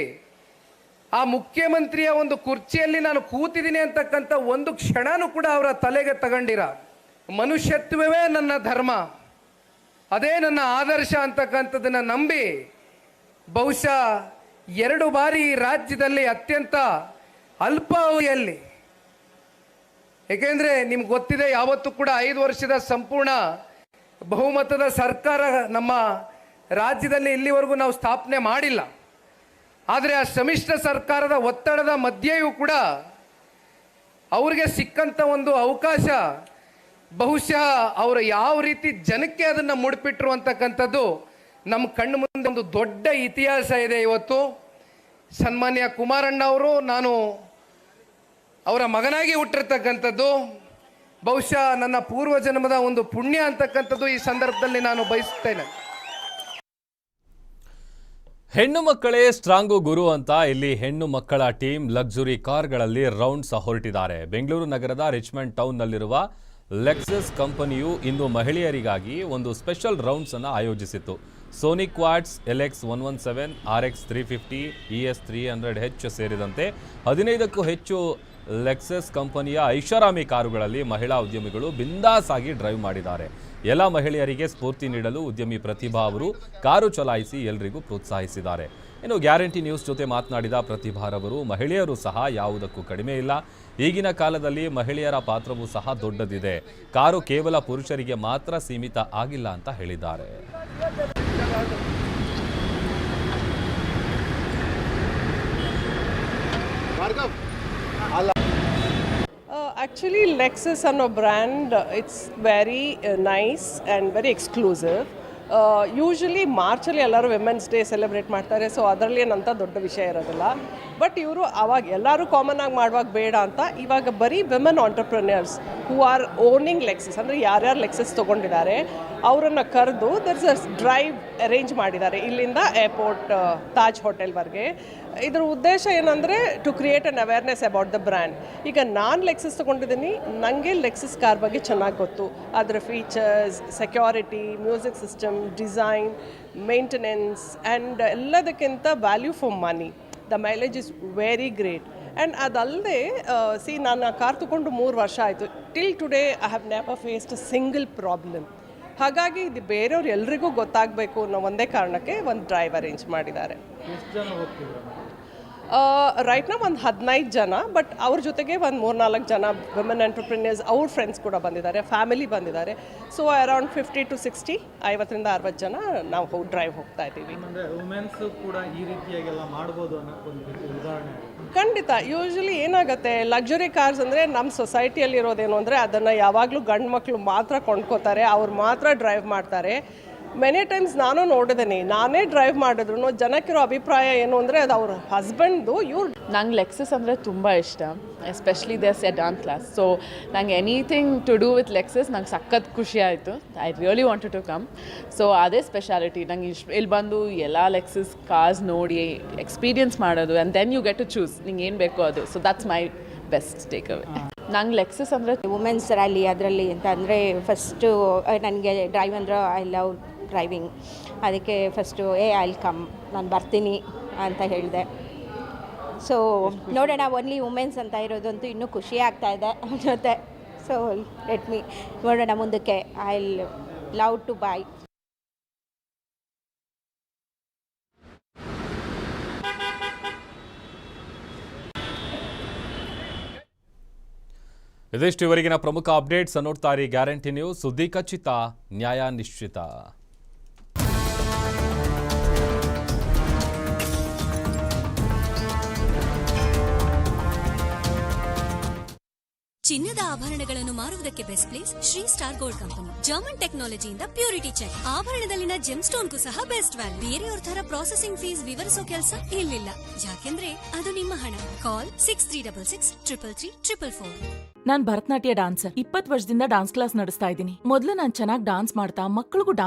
ಆ ಮುಖ್ಯಮಂತ್ರಿಯ ಒಂದು ಕುರ್ಚಿಯಲ್ಲಿ ನಾನು ಕೂತಿದ್ದೀನಿ ಅಂತಕ್ಕಂಥ ಒಂದು ಕ್ಷಣನೂ ಕೂಡ ಅವರ ತಲೆಗೆ ತಗೊಂಡಿರ. ಮನುಷ್ಯತ್ವವೇ ನನ್ನ ಧರ್ಮ. ಅದೇ ನನ್ನ ಆದರ್ಶ ಅಂತಕ್ಕಂಥದ್ದನ್ನು ನಂಬಿ ಬಹುಶಃ ಎರಡು ಬಾರಿ ರಾಜ್ಯದಲ್ಲಿ ಅತ್ಯಂತ ಅಲ್ಪಾವಧಿಯಲ್ಲಿ. ಏಕೆಂದರೆ ನಿಮ್ಗೆ ಗೊತ್ತಿದೆ ಯಾವತ್ತೂ ಕೂಡ ಐದು ವರ್ಷದ ಸಂಪೂರ್ಣ ಬಹುಮತದ ಸರ್ಕಾರ ನಮ್ಮ ರಾಜ್ಯದಲ್ಲಿ ಇಲ್ಲಿವರೆಗೂ ನಾವು ಸ್ಥಾಪನೆ ಮಾಡಿಲ್ಲ. ಆದರೆ ಆ ಸಮ್ಮಿಶ್ರ ಸರ್ಕಾರದ ಒತ್ತಡದ ಮಧ್ಯೆಯೂ ಕೂಡ ಅವ್ರಿಗೆ ಸಿಕ್ಕಂಥ ಒಂದು ಅವಕಾಶ ಬಹುಶಃ ಅವರು ಯಾವ ರೀತಿ ಜನಕ್ಕೆ ಅದನ್ನು ಮುಡಿಪಿಟ್ರು ಅಂತಕ್ಕಂಥದ್ದು ನಮ್ಮ ಕಣ್ಣು ಮುಂದೆ ಒಂದು ದೊಡ್ಡ ಇತಿಹಾಸ ಇದೆ ಇವತ್ತು. ಸನ್ಮಾನ್ಯ ಕುಮಾರಣ್ಣ ಅವರು, ನಾನು ಅವರ ಮಗನಾಗಿ ಹುಟ್ಟಿರ್ತಕ್ಕಂಥದ್ದು, ಬಹುಶಃ ನನ್ನ ಪೂರ್ವ ಜನ್ಮದ ಒಂದು ಪುಣ್ಯ ಅಂತಕ್ಕಂಥದ್ದು ಈ ಸಂದರ್ಭದಲ್ಲಿ ನಾನು ಬಯಸುತ್ತೇನೆ. ಹೆಣ್ಣು ಮಕ್ಕಳೇ ಸ್ಟ್ರಾಂಗು ಗುರು ಅಂತ ಇಲ್ಲಿ ಹೆಣ್ಣು ಮಕ್ಕಳ ಟೀಮ್ ಲಕ್ಸುರಿ ಕಾರ್ಗಳಲ್ಲಿ ರೌಂಡ್ಸ್ ಹೊರಟಿದ್ದಾರೆ. ಬೆಂಗಳೂರು ನಗರದ ರಿಚ್ಮಂಡ್ ಟೌನ್ನಲ್ಲಿರುವ ಲೆಕ್ಸಸ್ ಕಂಪನಿಯು ಇಂದು ಮಹಿಳೆಯರಿಗಾಗಿ ಒಂದು ಸ್ಪೆಷಲ್ ರೌಂಡ್ಸ್ ಅನ್ನು ಆಯೋಜಿಸಿತ್ತು. Sony quads, L X one one seven, R X three fifty, E S three hundred H ಸೇರಿದಂತೆ ಹದಿನೈದಕ್ಕೂ ಹೆಚ್ಚು ಲೆಕ್ಸಸ್ ಕಂಪನಿಯ ಐಷಾರಾಮಿ ಕಾರುಗಳಲ್ಲಿ ಮಹಿಳಾ ಉದ್ಯಮಿಗಳು ಬಿಂದಾಸ್ ಆಗಿ ಡ್ರೈವ್ ಮಾಡಿದ್ದಾರೆ. ಎಲ್ಲ ಮಹಿಳೆಯರಿಗೆ ಸ್ಫೂರ್ತಿ ನೀಡಲು ಉದ್ಯಮಿ ಪ್ರತಿಭಾ ಅವರು ಕಾರು ಚಲಾಯಿಸಿ ಎಲ್ರಿಗೂ ಪ್ರೋತ್ಸಾಹಿಸಿದ್ದಾರೆ. ಇನ್ನು ಗ್ಯಾರಂಟಿ ನ್ಯೂಸ್ ಜೊತೆ ಮಾತನಾಡಿದ ಪ್ರತಿಭಾರವರು ಮಹಿಳೆಯರು ಸಹ ಯಾವುದಕ್ಕೂ ಕಡಿಮೆ ಇಲ್ಲ. ಈಗಿನ ಕಾಲದಲ್ಲಿ ಮಹಿಳೆಯರ ಪಾತ್ರವೂ ಸಹ ದೊಡ್ಡದಿದೆ. ಕಾರು ಕೇವಲ ಪುರುಷರಿಗೆ ಮಾತ್ರ ಸೀಮಿತ ಆಗಿಲ್ಲ ಅಂತ ಹೇಳಿದ್ದಾರೆ. ಆ್ಯಕ್ಚುಲಿ ಲೆಕ್ಸಸ್ ಅನ್ನೋ brand it's very nice and very exclusive usually ಮಾರ್ಚಲ್ಲಿ ಎಲ್ಲರೂ ವಿಮೆನ್ಸ್ ಡೇ ಸೆಲೆಬ್ರೇಟ್ ಮಾಡ್ತಾರೆ ಸೊ ಅದರಲ್ಲಿ ಏನಂತ ದೊಡ್ಡ ವಿಷಯ ಇರೋದಿಲ್ಲ. ಬಟ್ ಇವರು ಅವಾಗ ಎಲ್ಲರೂ ಕಾಮನ್ ಆಗಿ ಮಾಡುವಾಗ ಬೇಡ ಅಂತ ಇವಾಗ ಬರೀ women entrepreneurs who are owning Lexus ಅಂದರೆ ಯಾರ್ಯಾರು ಲೆಕ್ಸಸ್ ತೊಗೊಂಡಿದ್ದಾರೆ, ಅವರನ್ನು ಕರೆದು ದರ್ಸ್ ಅ ಡ್ರೈವ್ ಅರೇಂಜ್ ಮಾಡಿದ್ದಾರೆ. ಇಲ್ಲಿಂದ ಏರ್ಪೋರ್ಟ್ ತಾಜ್ ಹೋಟೆಲ್ವರೆಗೆ ಇದ್ರ ಉದ್ದೇಶ ಏನಂದರೆ to create an awareness about the brand ಈಗ ನಾನು ಲೆಕ್ಸಸ್ ತೊಗೊಂಡಿದ್ದೀನಿ ನನಗೆ ಲೆಕ್ಸಸ್ ಕಾರ್ ಬಗ್ಗೆ ಚೆನ್ನಾಗಿ ಗೊತ್ತು. ಅದರ features security music system design maintenance and ಎಲ್ಲದಕ್ಕಿಂತ value for money the mileage is very great and ಅದಲ್ಲದೆ ಸಿ ನಾನು ಆ ಕಾರ್ ತೊಗೊಂಡು ಮೂರು ವರ್ಷ ಆಯಿತು. Till today I have never faced a single problem ಹಾಗಾಗಿ ಇದು ಬೇರೆಯವ್ರು ಎಲ್ರಿಗೂ ಗೊತ್ತಾಗಬೇಕು ಅನ್ನೋ ಒಂದೇ ಕಾರಣಕ್ಕೆ ಒಂದು ಡ್ರೈವ್ ಅರೇಂಜ್ ಮಾಡಿದ್ದಾರೆ. ರೈಟ್ನ ಒಂದು ಹದಿನೈದು ಜನ ಬಟ್ ಅವ್ರ ಜೊತೆಗೆ ಒಂದು ಮೂರ್ನಾಲ್ಕು ಜನ ವಿಮೆನ್ ಎಂಟರ್ಪ್ರಿನಿಯರ್ಸ್ ಅವ್ರ ಫ್ರೆಂಡ್ಸ್ ಕೂಡ ಬಂದಿದ್ದಾರೆ ಫ್ಯಾಮಿಲಿ ಬಂದಿದ್ದಾರೆ. So around fifty to sixty ಐವತ್ತರಿಂದ ಅರವತ್ತು ಜನ ನಾವು ಹೋಗಿ ಡ್ರೈವ್ ಹೋಗ್ತಾ ಇದ್ದೀವಿ. ಖಂಡಿತ. ಯೂಶ್ವಲಿ ಏನಾಗುತ್ತೆ ಲಕ್ಸುರಿ ಕಾರ್ಸ್ ಅಂದರೆ ನಮ್ಮ ಸೊಸೈಟಿಯಲ್ಲಿ ಇರೋದೇನು ಅಂದರೆ ಅದನ್ನು ಯಾವಾಗಲೂ ಗಂಡು ಮಕ್ಕಳು ಮಾತ್ರ ಕೊಂಡ್ಕೋತಾರೆ ಅವ್ರು ಮಾತ್ರ ಡ್ರೈವ್ ಮಾಡ್ತಾರೆ. ಮೆನಿ ಟೈಮ್ಸ್ ನಾನು ನೋಡಿದ್ದೀನಿ ನಾನೇ ಡ್ರೈವ್ ಮಾಡಿದ್ರು ಜನಕ್ಕಿರೋ ಅಭಿಪ್ರಾಯ ಏನು ಅಂದರೆ ಅದು ಅವ್ರ ಹಸ್ಬೆಂಡ್ದು ಇವ್ರು ನಂಗೆ ಲೆಕ್ಸಸ್ ಅಂದರೆ ತುಂಬ ಇಷ್ಟ. Especially the sedan class so ನಂಗೆ anything to do with Lexus ನಂಗೆ ಸಖತ್ ಖುಷಿ ಆಯಿತು. I really wanted to come so ಅದೇ ಸ್ಪೆಷಾಲಿಟಿ ನಂಗೆ ಇಷ್ಟು ಇಲ್ಲಿ ಬಂದು ಎಲ್ಲ ಲೆಕ್ಸಸ್ ಕಾರ್ಸ್ ನೋಡಿ ಎಕ್ಸ್ಪೀರಿಯನ್ಸ್ ಮಾಡೋದು and then you get to choose ನಿಂಗೆ ಏನು ಬೇಕೋ ಅದು. So that's my best takeaway ನಂಗೆ ಲೆಕ್ಸಸ್ ಅಂದರೆ ವುಮೆನ್ಸ್ ರ್ಯಾಲಿ ಅದರಲ್ಲಿ ಅಂತ ಅಂದರೆ ಫಸ್ಟು ನನಗೆ ಡ್ರೈವ್ ಅಂದ್ರೆ ಐ ಲವ್ ಡ್ರೈವಿಂಗ್ ಅದಕ್ಕೆ ಫಸ್ಟು ಏ ಐಲ್ ಕಮ್ ನಾನು ಬರ್ತೀನಿ ಅಂತ ಹೇಳಿದೆ. ಸೊ ನೋಡೋಣ ಓನ್ಲಿ ವುಮೆನ್ಸ್ ಅಂತ ಇರೋದಂತೂ ಇನ್ನೂ ಖುಷಿ ಆಗ್ತಾ ಇದೆ ಜೊತೆ. ಸೊ ಲೆಟ್ ಮೀ ನೋಡೋಣ ಮುಂದಕ್ಕೆ. ಐ ಲವ್ ಟು ಬೈ ಇದಿಷ್ಟು ಇವರಿಗಿನ ಪ್ರಮುಖ ಅಪ್ಡೇಟ್ಸ್ ನೋಡ್ತಾರೆ ಗ್ಯಾರಂಟಿ ನ್ಯೂಸ್. ಸುದ್ದಿ ಖಚಿತ ನ್ಯಾಯ ನಿಶ್ಚಿತ. ಚಿನ್ನದ ಆಭರಣಗಳನ್ನು ಮಾರುವುದಕ್ಕೆ best place Shri star gold company German ಟೆಕ್ನಾಲಜಿಯಿಂದ purity check ಆಭರಣದಲ್ಲಿನ ಜೆಮ್ ಸ್ಟೋನ್ಗೂ ಸಹ ಬೆಸ್ಟ್ ವ್ಯಾಲ್ಯೂ ಬೇರೆಯವ್ರ ತರ ಪ್ರಾಸೆಸಿಂಗ್ ಫೀಸ್ ವಿವರಿಸೋ ಕೆಲಸ ಇಲ್ಲಿಲ್ಲ. ಯಾಕೆಂದ್ರೆ ಅದು ನಿಮ್ಮ ಹಣ. Call six three double six triple three triple four ನಾನ್ ಭರತನಾಟ್ಯ ಡಾನ್ಸರ್ ಇಪ್ಪತ್ತು ವರ್ಷದಿಂದ ಡಾನ್ಸ್ ಕ್ಲಾಸ್ ನಡೆಸ್ತಾ ಇದ್ದೀನಿ. ಮೊದಲು ನಾನು ಚೆನ್ನಾಗಿ ಡಾನ್ಸ್ ಮಾಡ್ತಾ ಮಕ್ಕಳಿಗೂ